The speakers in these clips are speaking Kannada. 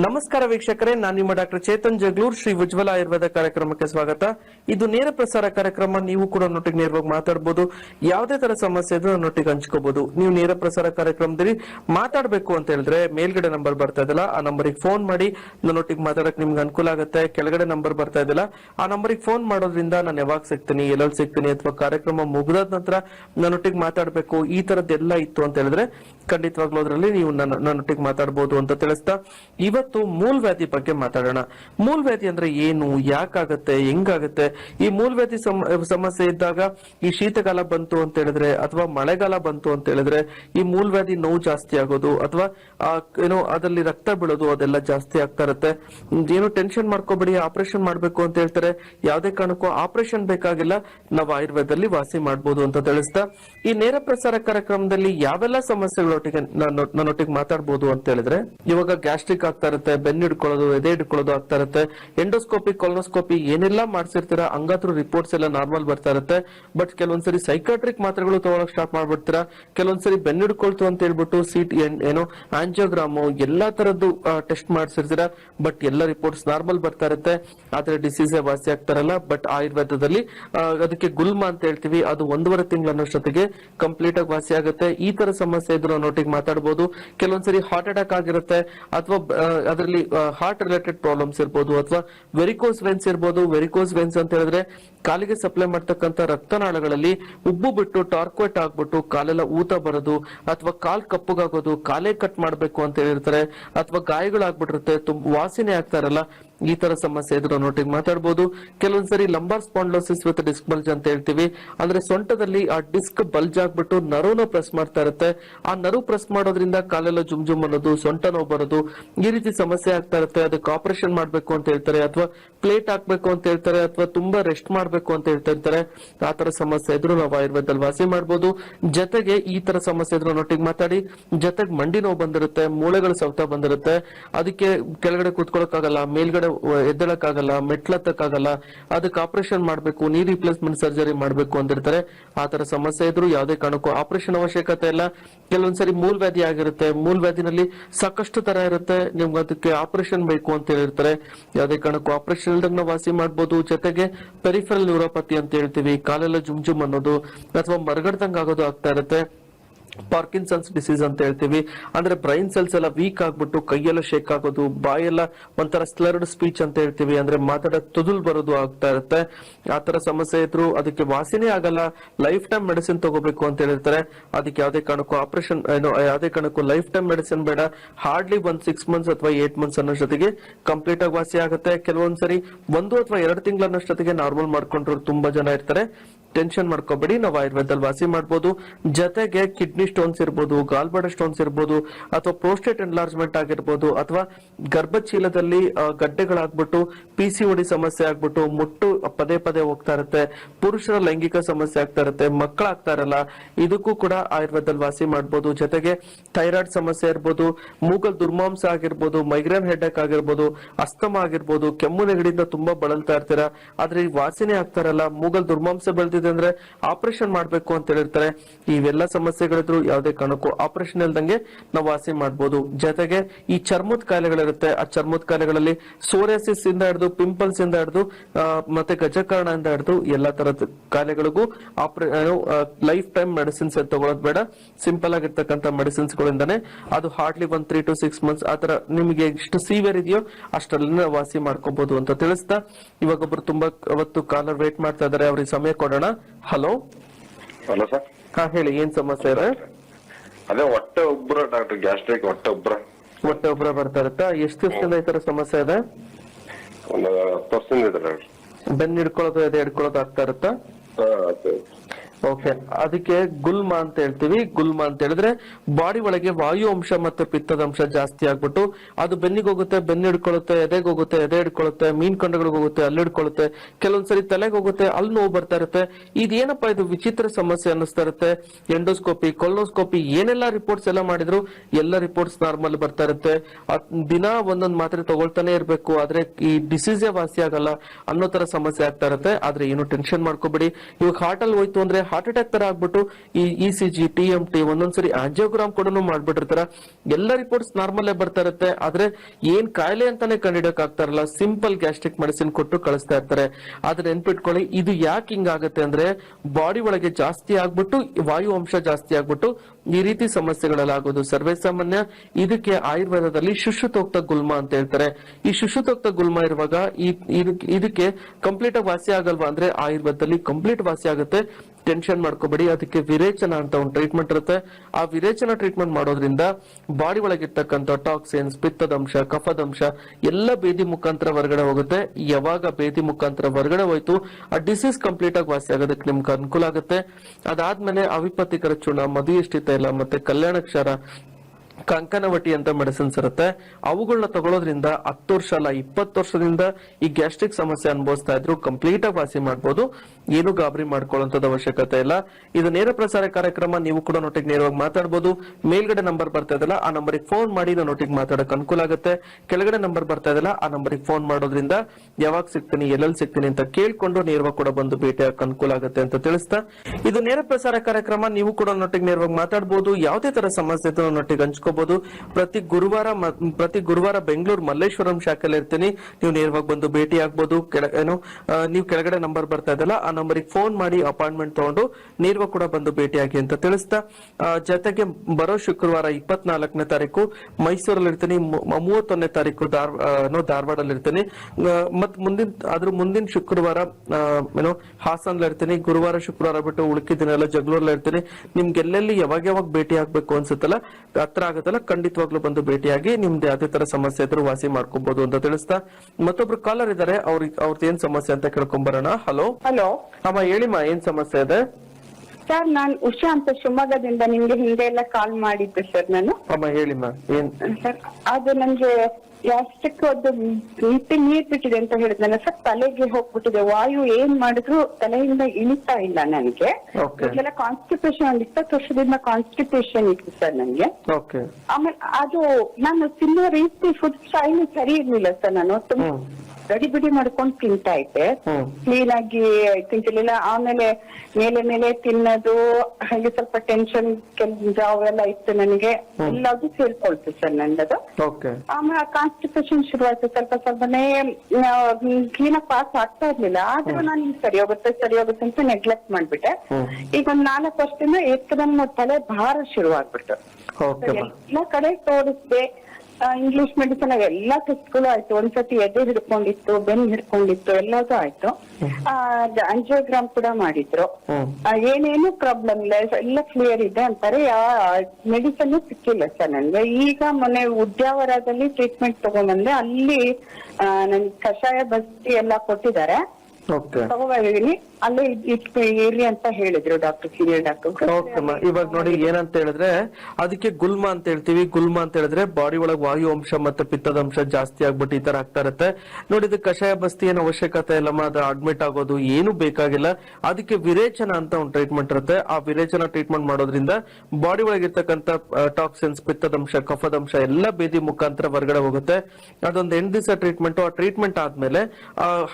ನಮಸ್ಕಾರ ವೀಕ್ಷಕರೇ, ನಾನು ನಿಮ್ಮ ಡಾಕ್ಟರ್ ಚೇತನ್ ಜಗ್ಲೂರ್, ಶ್ರೀ ಉಜ್ವಲ ಆಯುರ್ವೇದ ಕಾರ್ಯಕ್ರಮಕ್ಕೆ ಸ್ವಾಗತ. ಇದು ನೇರ ಪ್ರಸಾರ ಕಾರ್ಯಕ್ರಮ, ನೀವು ಕೂಡ ನೊಟ್ಟಿಗೆ ನೇರವಾಗಿ ಮಾತಾಡಬಹುದು ಯಾವುದೇ ತರ ಸಮಸ್ಯೆ ಇದ್ರೂ ನೊಟ್ಟಿಗೆ ಹಂಚ್ಕೋಬಹುದು ನೀವು ನೇರ ಪ್ರಸಾರ ಕಾರ್ಯಕ್ರಮದಲ್ಲಿ ಮಾತಾಡಬೇಕು ಅಂತ ಹೇಳಿದ್ರೆ ಮೇಲ್ಗಡೆ ನಂಬರ್ ಬರ್ತಾ ಇದಲ್ಲ ಆ ನಂಬರಿಗೆ ಫೋನ್ ಮಾಡಿ ನನ್ನೊಟ್ಟಿಗೆ ಮಾತಾಡಕ್ ನಿಮ್ಗೆ ಅನುಕೂಲ ಆಗುತ್ತೆ. ಕೆಳಗಡೆ ನಂಬರ್ ಬರ್ತಾ ಇದಲ್ಲ ಆ ನಂಬರಿಗೆ ಫೋನ್ ಮಾಡೋದ್ರಿಂದ ನಾನು ಯಾವಾಗ ಸಿಗ್ತೀನಿ, ಎಲ್ಲೆಲ್ಲಿ ಸಿಗ್ತೀನಿ, ಅಥವಾ ಕಾರ್ಯಕ್ರಮ ಮುಗಿದಾದ ನಂತರ ನನ್ನೊಟ್ಟಿಗೆ ಮಾತಾಡಬೇಕು, ಈ ತರದ್ದೆಲ್ಲ ಇತ್ತು ಅಂತ ಹೇಳಿದ್ರೆ ಖಂಡಿತವಾಗ್ಲೂ ಅದರಲ್ಲಿ ನೀವು ನನ್ನ ನನ್ನೊಟ್ಟಿಗೆ ಮಾತಾಡಬಹುದು ಅಂತ ತಿಳಿಸ್ತಾ, ಇವತ್ತು ಮೂಲವ್ಯಾಧಿ ಬಗ್ಗೆ ಮಾತಾಡೋಣ. ಮೂಲವ್ಯಾಧಿ ಅಂದ್ರೆ ಏನು, ಯಾಕಾಗತ್ತೆ, ಹೆಂಗಾಗತ್ತೆ? ಈ ಮೂಲವ್ಯಾಧಿ ಸಮ- ಸಮಸ್ಯೆ ಇದ್ದಾಗ ಈ ಶೀತಕಾಲ ಬಂತು ಅಂತ ಹೇಳಿದ್ರೆ, ಅಥವಾ ಮಳೆಗಾಲ ಬಂತು ಅಂತ ಹೇಳಿದ್ರೆ, ಈ ಮೂಲವ್ಯಾಧಿ ನೋವು ಜಾಸ್ತಿ ಆಗೋದು, ಅಥವಾ ಏನೋ ಅದರಲ್ಲಿ ರಕ್ತ ಬೀಳೋದು, ಅದೆಲ್ಲ ಜಾಸ್ತಿ ಆಗ್ತಾ ಇರುತ್ತೆ. ಏನು ಟೆನ್ಷನ್ ಮಾಡ್ಕೋಬೇಡಿ, ಆಪರೇಷನ್ ಮಾಡ್ಬೇಕು ಅಂತ ಹೇಳ್ತಾರೆ. ಯಾವುದೇ ಕಾರಣಕ್ಕೂ ಆಪರೇಷನ್ ಬೇಕಾಗಿಲ್ಲ, ನಾವು ಆಯುರ್ವೇದದಲ್ಲಿ ವಾಸಿ ಮಾಡಬಹುದು ಅಂತ ತಿಳಿಸ್ತಾ, ಈ ನೇರ ಪ್ರಸಾರ ಕಾರ್ಯಕ್ರಮದಲ್ಲಿ ಯಾವೆಲ್ಲ ಸಮಸ್ಯೆಗಳೊಟ್ಟಿಗೆ ನಾನು ನನ್ನೊಟ್ಟಿಗೆ ಮಾತಾಡ್ಬೋದು ಅಂತ ಹೇಳಿದ್ರೆ, ಇವಾಗ ಗ್ಯಾಸ್ಟ್ರಿಕ್ ಆಗ್ತಾ ಇರುತ್ತೆ ಬೆನ್ನು ಎದೆ ಹಿಡ್ಕೊಳ್ಳೋದು ಆಗ್ತಾ ಇರುತ್ತೆ, ಎಂಡೋಸ್ಕೋಪಿ, ಕೊಲೋನೋಸ್ಕೋಪಿ ಏನೆಲ್ಲ ಮಾಡ್ಸಿರ್ತೀರಾ, ಹಂಗಾದ್ರೂ ರಿಪೋರ್ಟ್ಸ್ ಎಲ್ಲ ನಾರ್ಮಲ್ ಬರ್ತಾ ಇರುತ್ತೆ ಬಟ್ ಕೆಲವೊಂದ್ಸರಿ ಸೈಕಾಟ್ರಿಕ್ ಮಾತ್ರೆಗಳು ತಗೊಳಕ್ ಸ್ಟಾರ್ಟ್ ಮಾಡ್ಬಿಡ್ತೀರಾ, ಕೆಲವೊಂದ್ಸರಿ ಬೆನ್ನು ಹಿಡ್ಕೊಳ್ತು ಅಂತ ಹೇಳ್ಬಿಟ್ಟು ಸಿಟಿ ಏನೋ ಆಂಜಿಯೋಗ್ರಾಮು ಎಲ್ಲಾ ತರದ್ದು ಟೆಸ್ಟ್ ಮಾಡ್ಸಿರ್ತೀರಾ ಬಟ್ ಎಲ್ಲ ರಿಪೋರ್ಟ್ಸ್ ನಾರ್ಮಲ್ ಬರ್ತಾ ಇರುತ್ತೆ, ಆದ್ರೆ ಡಿಸೀಸ್ ವಾಸಿ ಆಗ್ತಾರಲ್ಲ ಬಟ್ ಆಯುರ್ವೇದದಲ್ಲಿ ಅದಕ್ಕೆ ಗುಲ್ಮ ಅಂತ ಹೇಳ್ತೀವಿ, ಅದು ಒಂದೂವರೆ ತಿಂಗಳನ್ನಷ್ಟೊತ್ತಿಗೆ ಕಂಪ್ಲೀಟ್ ಆಗಿ ವಾಸಿ ಆಗುತ್ತೆ, ಈ ತರ ಸಮಸ್ಯೆ ಇದ್ರು ನೋಟಿಗೆ ಮಾತಾಡಬಹುದು ಕೆಲವೊಂದ್ಸರಿ ಹಾರ್ಟ್ ಅಟ್ಯಾಕ್ ಆಗಿರುತ್ತೆ ಅಥವಾ ಅದರಲ್ಲಿ ಹಾರ್ಟ್ ರಿಲೇಟೆಡ್ ಪ್ರಾಬ್ಲಮ್ಸ್ ಇರ್ಬೋದು ಅಥವಾ ವೆರಿಕೋಸ್ ವೆನ್ಸ್ ಇರ್ಬೋದು. ವೆರಿಕೋಸ್ ವೆನ್ಸ್ ಅಂತ ಹೇಳಿದ್ರೆ ಕಾಲಿಗೆ ಸಪ್ಲೈ ಮಾಡ್ತಕ್ಕಂತ ರಕ್ತನಾಳಗಳಲ್ಲಿ ಉಬ್ಬು ಬಿಟ್ಟು ಟಾರ್ಕ್ವೆಟ್ ಆಗ್ಬಿಟ್ಟು ಕಾಲೆಲ್ಲ ಊತ ಬರೋದು ಅಥವಾ ಕಾಲ್ ಕಪ್ಪಗಾಗೋದು, ಕಾಲೇ ಕಟ್ ಮಾಡಬೇಕು ಅಂತ ಹೇಳಿರ್ತಾರೆ. ಅಥವಾ ಗಾಯಗಳಾಗ್ಬಿಟ್ಟಿರುತ್ತೆ. ತುಂಬ ವಾಸನೆ ಆಗ್ತಾ ಈ ತರ ಸಮಸ್ಯೆ ಇದ್ರೆ ನೋಟಿಗೆ ಮಾತಾಡಬಹುದು ಕೆಲವೊಂದ್ಸರಿ lumbar spondylosis with disc bulge ಅಂತ ಹೇಳ್ತೀವಿ. ಅಂದ್ರೆ ಸೊಂಟದಲ್ಲಿ ಆ ಡಿಸ್ಕ್ ಬಲ್ಜ್ ಆಗ್ಬಿಟ್ಟು ನರವನ್ನ ಪ್ರೆಸ್ ಮಾಡ್ತಾ ಇರುತ್ತೆ. ಆ ನರು ಪ್ರೆಸ್ ಮಾಡೋದ್ರಿಂದ ಕಾಲೆಲ್ಲ ಜುಮ್ ಜುಮ್ ಅನ್ನೋದು, ಸೊಂಟ ನೋವು ಬರೋದು, ಈ ರೀತಿ ಸಮಸ್ಯೆ ಆಗ್ತಾ ಇರುತ್ತೆ. ಅದಕ್ಕೆ ಆಪರೇಷನ್ ಮಾಡ್ಬೇಕು ಅಂತ ಹೇಳ್ತಾರೆ, ಅಥವಾ ಪ್ಲೇಟ್ ಹಾಕ್ಬೇಕು ಅಂತ ಹೇಳ್ತಾರೆ, ಅಥವಾ ತುಂಬಾ ರೆಸ್ಟ್ ಮಾಡ್ಬೇಕು ಅಂತ ಹೇಳ್ತಾ ಇರ್ತಾರೆ ಆ ತರ ಸಮಸ್ಯೆ ಇದ್ರು ನಾವು ಆಯುರ್ವೇದದಲ್ಲಿ ವಾಸಿ ಮಾಡಬಹುದು ಜೊತೆಗೆ ಈ ತರ ಸಮಸ್ಯೆ ಇದ್ರು ನೊಟ್ಟಿಗೆ ಮಾತಾಡಿ. ಜೊತೆಗೆ ಮಂಡಿ ನೋವು ಬಂದಿರುತ್ತೆ, ಮೂಳೆಗಳು ಸೌತ ಬಂದಿರುತ್ತೆ. ಅದಕ್ಕೆ ಕೆಳಗಡೆ ಕೂತ್ಕೊಳ್ಳೋಕ್ಕಾಗಲ್ಲ ಮೇಲ್ಗಡೆ ಎದ್ದಳಕ್ಕಾಗಲ್ಲ, ಮೆಟ್ಲತ್ತಕ್ಕಾಗಲ್ಲ, ಅದಕ್ಕೆ ಆಪರೇಷನ್ ಮಾಡಬೇಕು ನೀ ರಿಪ್ಲೇಸ್ಮೆಂಟ್ ಸರ್ಜರಿ ಮಾಡಬೇಕು ಅಂದಿರ್ತಾರೆ. ಆ ತರ ಸಮಸ್ಯೆ ಇದ್ರು ಯಾವುದೇ ಕಾರಣಕ್ಕೂ ಆಪರೇಷನ್ ಅವಶ್ಯಕತೆ ಇಲ್ಲ. ಕೆಲವೊಂದ್ಸರಿ ಮೂಲವ್ಯಾಧಿ ಆಗಿರುತ್ತೆ. ಮೂಲವ್ಯಾಧಿನಲ್ಲಿ ಸಾಕಷ್ಟು ತರ ಇರುತ್ತೆ. ನಿಮ್ಗೆ ಅದಕ್ಕೆ ಆಪರೇಷನ್ ಬೇಕು ಅಂತ ಹೇಳಿರ್ತಾರೆ. ಯಾವುದೇ ಕಾರಣಕ್ಕೂ ಆಪರೇಷನ್ ಇಲ್ದಂಗ್ ವಾಸಿ ಮಾಡ್ಬೋದು. ಜೊತೆಗೆ ಪೆರಿಫರಲ್ ನ್ಯೂರೋಪತಿ ಅಂತ ಹೇಳ್ತೀವಿ. ಕಾಲೆಲ್ಲ ಜುಮ್ ಜುಮ್ ಅನ್ನೋದು ಅಥವಾ ಮರಗಡ್ದಂಗ್ ಆಗೋದು ಆಗ್ತಾ ಇರುತ್ತೆ. ಪಾರ್ಕಿನ್ಸನ್ಸ್ ಡಿಸೀಸ್ ಅಂತ ಹೇಳ್ತೀವಿ. ಅಂದ್ರೆ ಬ್ರೈನ್ ಸೆಲ್ಸ್ ಎಲ್ಲ ವೀಕ್ ಆಗ್ಬಿಟ್ಟು ಕೈಯೆಲ್ಲ ಶೇಕ್ ಆಗೋದು, ಬಾಯೆಲ್ಲ ಒಂಥರ ಸ್ಲರ್ಡ್ ಸ್ಪೀಚ್ ಅಂತ ಹೇಳ್ತೀವಿ. ಅಂದ್ರೆ ಮಾತಾಡೋ ತುದುಲ್ ಬರೋದು ಆಗ್ತಾ ಇರುತ್ತೆ. ಆತರ ತರ ಸಮಸ್ಯೆ ಇದ್ರು ಅದಕ್ಕೆ ವಾಸಿನೇ ಆಗಲ್ಲ. ಲೈಫ್ ಟೈಮ್ ಮೆಡಿಸಿನ್ ತಗೋಬೇಕು ಅಂತ ಹೇಳಿರ್ತಾರೆ. ಅದಕ್ಕೆ ಯಾವ್ದೇ ಕಾರಣಕ್ಕೂ ಆಪರೇಷನ್ ಏನೋ, ಯಾವ್ದೇ ಕಾರಣಕ್ಕೂ ಲೈಫ್ ಟೈಮ್ ಮೆಡಿಸಿನ್ ಬೇಡ. ಹಾರ್ಡ್ಲಿ ಒಂದ್ ಸಿಕ್ಸ್ ಮಂತ್ಸ್ ಅಥವಾ ಏಟ್ ಮಂತ್ಸ್ ಅನ್ನೋಷ್ಟೊತ್ತಿಗೆ ಕಂಪ್ಲೀಟ್ ಆಗಿ ವಾಸಿ ಆಗುತ್ತೆ. ಕೆಲವೊಂದ್ಸರಿ ಒಂದು ಅಥವಾ ಎರಡು ತಿಂಗಳನ್ನಷ್ಟೊತ್ತಿಗೆ ನಾರ್ಮಲ್ ಮಾಡ್ಕೊಂಡ್ರು ತುಂಬಾ ಜನ ಇರ್ತಾರೆ. ಟೆನ್ಷನ್ ಮಾಡ್ಕೋಬೇಡಿ, ನಾವು ಆಯುರ್ವೇದದಲ್ಲಿ ವಾಸಿ ಮಾಡಬಹುದು ಜೊತೆಗೆ ಕಿಡ್ನಿ ಸ್ಟೋನ್ಸ್ ಇರ್ಬೋದು, ಗಾಲ್ಬಡ ಸ್ಟೋನ್ಸ್ ಇರ್ಬೋದು, ಅಥವಾ ಪ್ರೋಸ್ಟೇಟ್ ಎನ್ಲಾರ್ಜ್ಮೆಂಟ್ ಆಗಿರ್ಬೋದು, ಅಥವಾ ಗರ್ಭಚೀಲದಲ್ಲಿ ಚೀಲದಲ್ಲಿ ಗಡ್ಡೆಗಳಾಗ್ಬಿಟ್ಟು ಪಿ ಸಿ ಒಡಿ ಸಮಸ್ಯೆ ಆಗ್ಬಿಟ್ಟು ಮುಟ್ಟು ಪದೇ ಪದೇ ಹೋಗ್ತಾ ಇರುತ್ತೆ. ಪುರುಷರ ಲೈಂಗಿಕ ಸಮಸ್ಯೆ ಆಗ್ತಾ ಇರುತ್ತೆ, ಮಕ್ಕಳಾಗ್ತಾ ಇರಲ್ಲ, ಇದಕ್ಕೂ ಕೂಡ ಆಯುರ್ವೇದದಲ್ಲಿ ವಾಸಿ ಮಾಡಬಹುದು ಜೊತೆಗೆ ಥೈರಾಯ್ಡ್ ಸಮಸ್ಯೆ ಇರ್ಬೋದು, ಮೂಗಲ್ ದುರ್ಮಾಂಸ ಆಗಿರ್ಬೋದು, ಮೈಗ್ರೇನ್ ಹೆಡ್ಡಕ್ ಆಗಿರ್ಬೋದು, ಅಸ್ತಮ ಆಗಿರ್ಬೋದು, ಕೆಮ್ಮು ನೆಗಡಿಯಿಂದ ತುಂಬಾ ಬಳಲ್ತಾ ಇರ್ತೀರಾ, ಆದ್ರೆ ಈ ವಾಸನೆ ಆಗ್ತಾ ಇರಲ್ಲ, ಮೂಗಲ್ ದುರ್ಮಾಂಸ ಬೆಳೆದಿದೆ ಅಂದ್ರೆ ಆಪರೇಷನ್ ಮಾಡ್ಬೇಕು ಅಂತ ಹೇಳಿರ್ತಾರೆ. ಇವೆಲ್ಲ ಸಮಸ್ಯೆಗಳಿದ್ರು ಯಾವುದೇ ಕಾರಣಕ್ಕೂ ಆಪರೇಷನ್ ಇಲ್ದಂಗೆ ನಾವು ವಾಸಿ ಮಾಡಬಹುದು ಜೊತೆಗೆ ಈ ಚರ್ಮದ ಕಾಯಿಲೆಗಳಿರುತ್ತೆ. ಆ ಚರ್ಮದ ಕಾಯಿಲೆಗಳಲ್ಲಿ ಸೋರಿಯಾಸಿಸ್ ಇಂದ ಹಿಡಿದು, ಪಿಂಪಲ್ಸ್ ಇಂದ ಹಿಡಿದು ಮತ್ತೆ ಗಜಕರ್ಣ ಇಂದ ಹಿಡಿದು ಎಲ್ಲಾ ತರದ ಕಾಯಿಲೆಗಳಿಗೂ ಆಪರೇ ಲೈಫ್ ಟೈಮ್ ಮೆಡಿಸಿನ್ಸ್ ತಗೊಳ್ಳೋದು ಬೇಡ. ಸಿಂಪಲ್ ಆಗಿರ್ತಕ್ಕಂಥ ಮೆಡಿಸಿನ್ಸ್ ಗಳಿಂದಾನೆ ಅದು ಹಾರ್ಡ್ಲಿ ಒಂದ್ ತ್ರೀ ಟು ಸಿಕ್ಸ್ ಮಂತ್ಸ್ ಆತರ ನಿಮಗೆ ಎಷ್ಟು ಸೀವಿಯರ್ ಇದೆಯೋ ಅಷ್ಟರಲ್ಲಿ ವಾಸಿ ಮಾಡ್ಕೋಬಹುದು ಅಂತ ತಿಳಿಸ್ತಾ ಇವಾಗ ಒಬ್ರು ತುಂಬಾ ಅವತ್ತು ಕಾಲರ್ ವೇಟ್ ಮಾಡ್ತಾ ಇದಾರೆ ಅವ್ರಿಗೆ ಸಮಯ ಕೊಡೋಣ. ಹಲೋ? Hello sir. ಹಾ ಹೇಳಿ ಏನ್ ಸಮಸ್ಯೆ ಇದೆ? ಅದೇ ಹೊಟ್ಟೆ ಉಬ್ರ ಡಾಕ್ಟರ್ ಗ್ಯಾಸ್ಟ್ರಿಕ್ ಹೊಟ್ಟೆ ಉಬ್ರ. ಹೊಟ್ಟೆ ಒಬ್ಬರ ಬರ್ತಾ ಇರುತ್ತಾ? ಎಷ್ಟು ದಿವಸದಿಂದ ಈ ತರ ಸಮಸ್ಯೆ ಇದೆ? ಒಂದು ಹತ್ತು ವರ್ಷದಿಂದ ಇದೆ ಡಾಕ್ಟರ್. ಬೆನ್ನು ಹಿಡ್ಕೊಳ್ಳೋದು ಎದೆ ಹಿಡ್ಕೊಳ್ಳೋದು ಆಗ್ತಾ ಇರುತ್ತಾ? ಹಾ ಓಕೆ, ಅದಕ್ಕೆ ಗುಲ್ಮ ಅಂತ ಹೇಳ್ತೀವಿ. ಗುಲ್ಮ ಅಂತ ಹೇಳಿದ್ರೆ ಬಾಡಿ ಒಳಗೆ ವಾಯು ಅಂಶ ಮತ್ತೆ ಪಿತ್ತದ ಅಂಶ ಜಾಸ್ತಿ ಆಗ್ಬಿಟ್ಟು ಅದು ಬೆನ್ನಿಗೆ ಹೋಗುತ್ತೆ, ಬೆನ್ನು ಹಿಡ್ಕೊಳ್ಳುತ್ತೆ, ಎದೆಗೆ ಹೋಗುತ್ತೆ, ಎದೆ ಹಿಡ್ಕೊಳ್ಳುತ್ತೆ, ಮೀನ್ ಕಂಡಗಳಿಗೆ ಹೋಗುತ್ತೆ, ಅಲ್ಲಿ ಹಿಡ್ಕೊಳ್ಳುತ್ತೆ ಕೆಲವೊಂದ್ಸರಿ ತಲೆಗೆ ಹೋಗುತ್ತೆ, ಅಲ್ಲಿ ನೋವು ಬರ್ತಾ ಇರುತ್ತೆ. ಇದೇನಪ್ಪ ಇದು ವಿಚಿತ್ರ ಸಮಸ್ಯೆ ಅನ್ನಿಸ್ತಾ ಇರುತ್ತೆ. ಎಂಡೋಸ್ಕೋಪಿ ಕೊಲೋಸ್ಕೋಪಿ ಏನೆಲ್ಲ ರಿಪೋರ್ಟ್ಸ್ ಎಲ್ಲ ಮಾಡಿದ್ರು, ಎಲ್ಲ ರಿಪೋರ್ಟ್ಸ್ ನಾರ್ಮಲ್ ಬರ್ತಾ ಇರುತ್ತೆ. ದಿನ ಒಂದೊಂದು ಮಾತ್ರೆ ತಗೊಳ್ತಾನೆ ಇರಬೇಕು, ಆದ್ರೆ ಈ ಡಿಸೀಸೇ ವಾಸಿ ಆಗಲ್ಲ ಅನ್ನೋ ತರ ಸಮಸ್ಯೆ ಆಗ್ತಾ ಇರುತ್ತೆ. ಆದ್ರೆ ಏನು ಟೆನ್ಷನ್ ಮಾಡ್ಕೋಬೇಡಿ. ಇವಾಗ ಹಾರ್ಟ್ ಅಲ್ಲಿ ಹೋಯ್ತು ಅಂದ್ರೆ ಹಾರ್ಟ್ ಅಟ್ಯಾಕ್ ತರ ಆಗ್ಬಿಟ್ಟು ಈ E C G T M T ಒಂದೊಂದ್ಸರಿ ಆಂಜಿಯೋಗ್ರಾಮ್ ಕೂಡ ಮಾಡ್ಬಿಟ್ಟಿರ್ತಾರ. ಎಲ್ಲ ರಿಪೋರ್ಟ್ಸ್ ನಾರ್ಮಲ್ ಬರ್ತಾ ಇರುತ್ತೆ. ಆದ್ರೆ ಏನ್ ಕಾಯಿಲೆ ಅಂತಾನೆ ಕಂಡಿಡಕ್ ಆಗ್ತಾರಲ್ಲ ಸಿಂಪಲ್ ಗ್ಯಾಸ್ಟ್ರಿಕ್ ಮೆಡಿಸಿನ್ ಕೊಟ್ಟು ಕಳಿಸ್ತಾ ಇರ್ತಾರೆ. ಆದ್ರೆ ನೆನ್ಪಿಟ್ಕೊಳ್ಳಿ, ಇದು ಯಾಕೆ ಹಿಂಗಾಗತ್ತೆ ಅಂದ್ರೆ ಬಾಡಿ ಒಳಗೆ ಜಾಸ್ತಿ ಆಗ್ಬಿಟ್ಟು ವಾಯು ಅಂಶ ಜಾಸ್ತಿ ಆಗ್ಬಿಟ್ಟು ಈ ರೀತಿ ಸಮಸ್ಯೆಗಳಲ್ಲಾಗೋದು ಸರ್ವೇ ಸಾಮಾನ್ಯ. ಇದಕ್ಕೆ ಆಯುರ್ವೇದದಲ್ಲಿ ಶುಶ್ರುತೋಕ್ತ ಗುಲ್ಮ ಅಂತ ಹೇಳ್ತಾರೆ. ಈ ಶುಶ್ರುತೋಕ್ತ ಗುಲ್ಮ ಇರುವಾಗ ಇದಕ್ಕೆ- ಕಂಪ್ಲೀಟ್ ಆಗಿ ವಾಸಿ ಆಗಲ್ವಾ ಅಂದ್ರೆ ಆಯುರ್ವೇದದಲ್ಲಿ ಕಂಪ್ಲೀಟ್ ವಾಸಿ ಆಗುತ್ತೆ. ಟೆನ್ಷನ್ ಮಾಡ್ಕೋಬೇಡಿ, ಅದಕ್ಕೆ ವಿರೇಚನ ಅಂತ ಒಂದು ಟ್ರೀಟ್ಮೆಂಟ್ ಇರುತ್ತೆ. ಆ ವಿರೇಚನ ಟ್ರೀಟ್ಮೆಂಟ್ ಮಾಡೋದ್ರಿಂದ ಬಾಡಿ ಒಳಗಿರ್ತಕ್ಕಂಥ ಟಾಕ್ಸಿನ್ಸ್ ಪಿತ್ತದಂಶ, ಕಫದಂಶ ಎಲ್ಲ ಬೇದಿ ಮುಖಾಂತರ ಹೊರಗಡೆ ಹೋಗುತ್ತೆ. ಯಾವಾಗ ಬೇದಿ ಮುಖಾಂತರ ಹೊರಗಡೆ ಹೋಯ್ತು, ಆ ಡಿಸೀಸ್ ಕಂಪ್ಲೀಟ್ ಆಗಿ ವಾಸಿ ಆಗೋದಕ್ಕೆ ನಿಮ್ಗೆ ಅನುಕೂಲ ಆಗುತ್ತೆ. ಅದಾದ್ಮೇಲೆ ಅವಿಪತ್ತಿಕರ ಚೂರ್ಣ ಮಧುಯಿಷ್ಠಿ ತೈಲ ಮತ್ತೆ ಕಲ್ಯಾಣ ಕ್ಷಾರ ಕಂಕನವಟಿ ಅಂತ ಮೆಡಿಸಿನ್ಸ್ ಇರುತ್ತೆ. ಅವುಗಳನ್ನ ತಗೊಳ್ಳೋದ್ರಿಂದ ಹತ್ತು ವರ್ಷ ಅಲ್ಲ, ಇಪ್ಪತ್ತು ವರ್ಷದಿಂದ ಈ ಗ್ಯಾಸ್ಟ್ರಿಕ್ ಸಮಸ್ಯೆ ಅನುಭವಿಸ್ತಾ ಇದ್ರು, ಕಂಪ್ಲೀಟ್ ಆಗಿ ವಾಸಿ ಮಾಡಬಹುದು ಏನು ಗಾಬರಿ ಮಾಡ್ಕೊಳ್ಳುವಂತದ ಅವಶ್ಯಕತೆ ಇಲ್ಲ. ಇದು ನೇರ ಪ್ರಸಾರ ಕಾರ್ಯಕ್ರಮ, ನೀವು ಕೂಡ ನೋಟಿಗೆ ನೇರವಾಗಿ ಮಾತಾಡಬಹುದು ಮೇಲ್ಗಡೆ ನಂಬರ್ ಬರ್ತಾ ಇದಲ್ಲ ಆ ನಂಬರಿಗೆ ಫೋನ್ ಮಾಡಿ ನಾವು ನೋಟಿಗೆ ಮಾತಾಡಕ್ ಅನುಕೂಲ ಆಗುತ್ತೆ. ಕೆಳಗಡೆ ನಂಬರ್ ಬರ್ತಾ ಇದಲ್ಲ ಆ ನಂಬರಿಗೆ ಫೋನ್ ಮಾಡೋದ್ರಿಂದ ಯಾವಾಗ ಸಿಗ್ತೀನಿ, ಎಲ್ಲೆಲ್ಲಿ ಸಿಗ್ತೀನಿ ಅಂತ ಕೇಳ್ಕೊಂಡು ನೇರವಾಗಿ ಕೂಡ ಬಂದು ಭೇಟಿ ಅನುಕೂಲ ಆಗುತ್ತೆ ಅಂತ ತಿಳಿಸ್ತಾ. ಇದು ನೇರ ಪ್ರಸಾರ ಕಾರ್ಯಕ್ರಮ, ನೀವು ಕೂಡ ನೋಟಿಗೆ ನೇರವಾಗಿ ಮಾತಾಡಬಹುದು ಯಾವುದೇ ತರ ಸಮಸ್ಯೆ ನೋಟಿಗೆ ನೊಟ್ಟಿಗೆ ಹಂಚ್ಕೋಬಹುದು ಪ್ರತಿ ಗುರುವಾರ ಪ್ರತಿ ಗುರುವಾರ ಬೆಂಗಳೂರು ಮಲ್ಲೇಶ್ವರಂ ಶಾಖೆಯಲ್ಲಿ ಇರ್ತೀನಿ. ನೀವು ನೇರವಾಗಿ ಬಂದು ಭೇಟಿ ಆಗ್ಬಹುದು ಏನೋ ನೀವು ಕೆಳಗಡೆ ನಂಬರ್ ಬರ್ತಾ ಇದಲ್ಲ ಆ ನಂಬರಿಗೆ ಫೋನ್ ಮಾಡಿ ಅಪಾಯಿಂಟ್ಮೆಂಟ್ ತಗೊಂಡು ನೇರವಾಗಿ ಕೂಡ ಬಂದು ಭೇಟಿಯಾಗಿ ಅಂತ ತಿಳಿಸ್ತಾ ಜತೆಗೆ ಬರೋ ಶುಕ್ರವಾರ ಇಪ್ಪತ್ನಾಲ್ಕನೇ ತಾರೀಕು ಮೈಸೂರಲ್ಲಿ ಇರ್ತೀನಿ. ಮೂವತ್ತೊಂದನೇ ತಾರೀಕು ಧಾರ್ ಧಾರವಾಡಲ್ಲಿ ಇರ್ತೀನಿ. ಮತ್ ಮುಂದಿನ ಅದ್ರ ಮುಂದಿನ ಶುಕ್ರವಾರ ಏನೋ ಹಾಸನ್ಲ ಇರ್ತೀನಿ. ಗುರುವಾರ, ಶುಕ್ರವಾರ ಬಿಟ್ಟು ಉಳ್ಕಿದ ದಿನ ಎಲ್ಲ ಜಗಳೂರ್ಲ ಇರ್ತೀನಿ. ನಿಮ್ಗೆ ಎಲ್ಲೆಲ್ಲಿ ಯಾವಾಗ ಯಾವಾಗ ಭೇಟಿ ಆಗ್ಬೇಕು ಅನ್ಸುತ್ತಲ್ಲ, ಹತ್ರ ಆಗುತ್ತಲ್ಲ ಖಂಡಿತವಾಗ್ಲೂ ಬಂದು ಭೇಟಿಯಾಗಿ ನಿಮ್ದು ಯಾವ್ದೇ ತರ ಸಮಸ್ಯೆ ಇದ್ರೂ ವಾಸಿ ಮಾಡ್ಕೋಬಹುದು ಅಂತ ತಿಳಿಸ್ತಾ ಮತ್ತೊಬ್ರು ಕಾಲರ್ ಇದಾರೆ ಅವ್ರಿಗೆ ಅವ್ರದ್ದು ಏನ್ ಸಮಸ್ಯೆ ಅಂತ ಕೇಳ್ಕೊಂಬರೋಣ. ಹಲೋ ಹಲೋ ಅಮ್ಮ ಹೇಳಿಮ್ಮ ಏನ್ ಸಮಸ್ಯೆ ಇದೆ? ಸರ್ ನಾನ್ ಉಷಾ ಅಂತ ಶಿವಮೊಗ್ಗದಿಂದ ನಿಮ್ಗೆ ಹಿಂದೆ ಎಲ್ಲ ಕಾಲ್ ಮಾಡಿದ್ದೆ ಸರ್ ನಾನು. ಅಮ್ಮ ಹೇಳಿಮ್ಮ ಏನ್? ಸರ್ ಅದು ನನ್ಗೆ ಗ್ಯಾಸ್ಟ್ರಿಕ್ ಅದು ರೀತಿ ನೀರ್ ಬಿಟ್ಟಿದೆ ಅಂತ ಹೇಳಿದ್ನಲ್ಲ ಸರ್ ತಲೆಗೆ ಹೋಗ್ಬಿಟ್ಟಿದೆ. ವಾಯು ಏನ್ ಮಾಡಿದ್ರು ತಲೆಯಿಂದ ಇಳಿತಾ ಇಲ್ಲ ನನಗೆ. ಮೊದಲೆಲ್ಲ ಕಾನ್ಸ್ಟಿಪೇಷನ್ ಒಂದು ಇಪ್ಪತ್ತು ವರ್ಷದಿಂದ ಕಾನ್ಸ್ಟಿಪೇಷನ್ ಇತ್ತು ಸರ್ ನನ್ಗೆ ಆಮೇಲೆ ಅದು ನಾನು ತಿನ್ನೋ ರೀತಿ ಫುಡ್ ಸ್ಟೈಲ್ ಸರಿ ಇರ್ಲಿಲ್ಲ ಸರ್ ನಾನು. ತುಂಬಾ ಗಡಿ ಬಿಡಿ ಮಾಡ್ಕೊಂಡು ತಿಂತಾ ಇದ್ದೆ. ಕ್ಲೀನ್ ಆಗಿ ತಿಂತಿರ್ಲಿಲ್ಲ. ಆಮೇಲೆ ಮೇಲೆ ಮೇಲೆ ತಿನ್ನೋದು ಹಾಗೆ ಸ್ವಲ್ಪ ಟೆನ್ಷನ್ ಕೆಲಸ ಅವೆಲ್ಲ ಇತ್ತು ನನಗೆ. ಎಲ್ಲದು ಸೇರ್ಕೊಳ್ತು ಸರ್ ನಂದದು. ಆಮೇಲೆ ಕಾನ್ಸ್ಟಿಪೇಷನ್ ಶುರು ಆಯ್ತು ಸ್ವಲ್ಪ ಸ್ವಲ್ಪನೇ ಕ್ಲೀನ್ ಅಪ್ ಪಾಸ್ ಆಗ್ತಾ ಇರ್ಲಿಲ್ಲ. ಆದ್ರೂ ನಾನು ಸರಿ ಹೋಗುತ್ತೆ ಸರಿ ಹೋಗುತ್ತೆ ಅಂತ ನೆಗ್ಲೆಕ್ಟ್ ಮಾಡ್ಬಿಟ್ಟೆ. ಈಗ ಒಂದ್ ನಾಲ್ಕು ವರ್ಷದಿಂದ ಏಕದಮ್ ತಲೆ ಭಾರ ಶುರು ಆಗ್ಬಿಟ್ಟು ಎಲ್ಲ ಕಡೆ ತೋರಿಸ್ದೆ. ಇಂಗ್ಲಿಷ್ ಮೆಡಿಸನ್ ಎಲ್ಲಾ ಟೆಸ್ಟ್ಗಳು ಆಯ್ತು. ಒಂದ್ಸತಿ ಎದೆ ಹಿಡ್ಕೊಂಡಿತ್ತು ಬೆನ್ ಹಿಡ್ಕೊಂಡಿತ್ತು ಎಲ್ಲದೂ ಆಯ್ತು. ಆಂಜಿಯೋಗ್ರಾಮ್ ಕೂಡ ಮಾಡಿದ್ರು. ಏನೇನು ಪ್ರಾಬ್ಲಮ್ ಇಲ್ಲ. ಎಲ್ಲ ಕ್ಲಿಯರ್ ಇದೆ ಅಂತಾರೆ. ಮೆಡಿಸನ್ ಸಿಕ್ಕಿಲ್ಲ ಸರ್ ನನ್ಗೆ. ಈಗ ಮೊನ್ನೆ ಉದ್ಯಾವರದಲ್ಲಿ ಟ್ರೀಟ್ಮೆಂಟ್ ತಗೊಂಡ್ಬಂದೆ ಅಲ್ಲಿ ಆ, ನನ್ಗೆ ಕಷಾಯ ಬಸ್ತಿ ಎಲ್ಲ ಕೊಟ್ಟಿದ್ದಾರೆ. ತಗೊಂಡಿದೀನಿ ಅಲ್ಲೇ ಇಟ್ ಇರ್ರಿ ಅಂತ ಹೇಳಿದ್ರು ಡಾಕ್ಟರ್, ಸೀನಿಯರ್ ಡಾಕ್ಟರ್. ಇವಾಗ ನೋಡಿ ಏನಂತ ಹೇಳಿದ್ರೆ, ಅದಕ್ಕೆ ಗುಲ್ಮ ಅಂತ ಹೇಳ್ತೀವಿ. ಗುಲ್ಮ ಅಂತ ಹೇಳಿದ್ರೆ ಬಾಡಿ ಒಳಗ್ ವಾಯು ಅಂಶ ಮತ್ತೆ ಪಿತ್ತದ ಅಂಶ ಜಾಸ್ತಿ ಆಗ್ಬಿಟ್ಟು ಈ ತರ ಆಗ್ತಾ ಇರತ್ತೆ. ನೋಡಿ, ಇದು ಕಷಾಯ ಬಸ್ತಿ ಏನು ಅವಶ್ಯಕತೆ ಇಲ್ಲಮ್ಮ ಅದು ಅಡ್ಮಿಟ್ ಆಗೋದು ಏನು ಬೇಕಾಗಿಲ್ಲ. ಅದಕ್ಕೆ ವಿರೇಚನ ಅಂತ ಒಂದು ಟ್ರೀಟ್ಮೆಂಟ್ ಇರುತ್ತೆ. ಆ ವಿರೇಚನ ಟ್ರೀಟ್ಮೆಂಟ್ ಮಾಡೋದ್ರಿಂದ ಬಾಡಿ ಒಳಗಿರ್ತಕ್ಕಂಥ ಟಾಕ್ಸಿನ್ಸ್ ಪಿತ್ತದಂಶ ಕಫದಂಶ ಎಲ್ಲ ಬೇದಿ ಮುಖಾಂತರ ಹೊರಗಡೆ ಹೋಗುತ್ತೆ. ಅದೊಂದು ಎಂಟು ದಿವಸ ಟ್ರೀಟ್ಮೆಂಟ್ ಆ ಟ್ರೀಟ್ಮೆಂಟ್ ಆದ್ಮೇಲೆ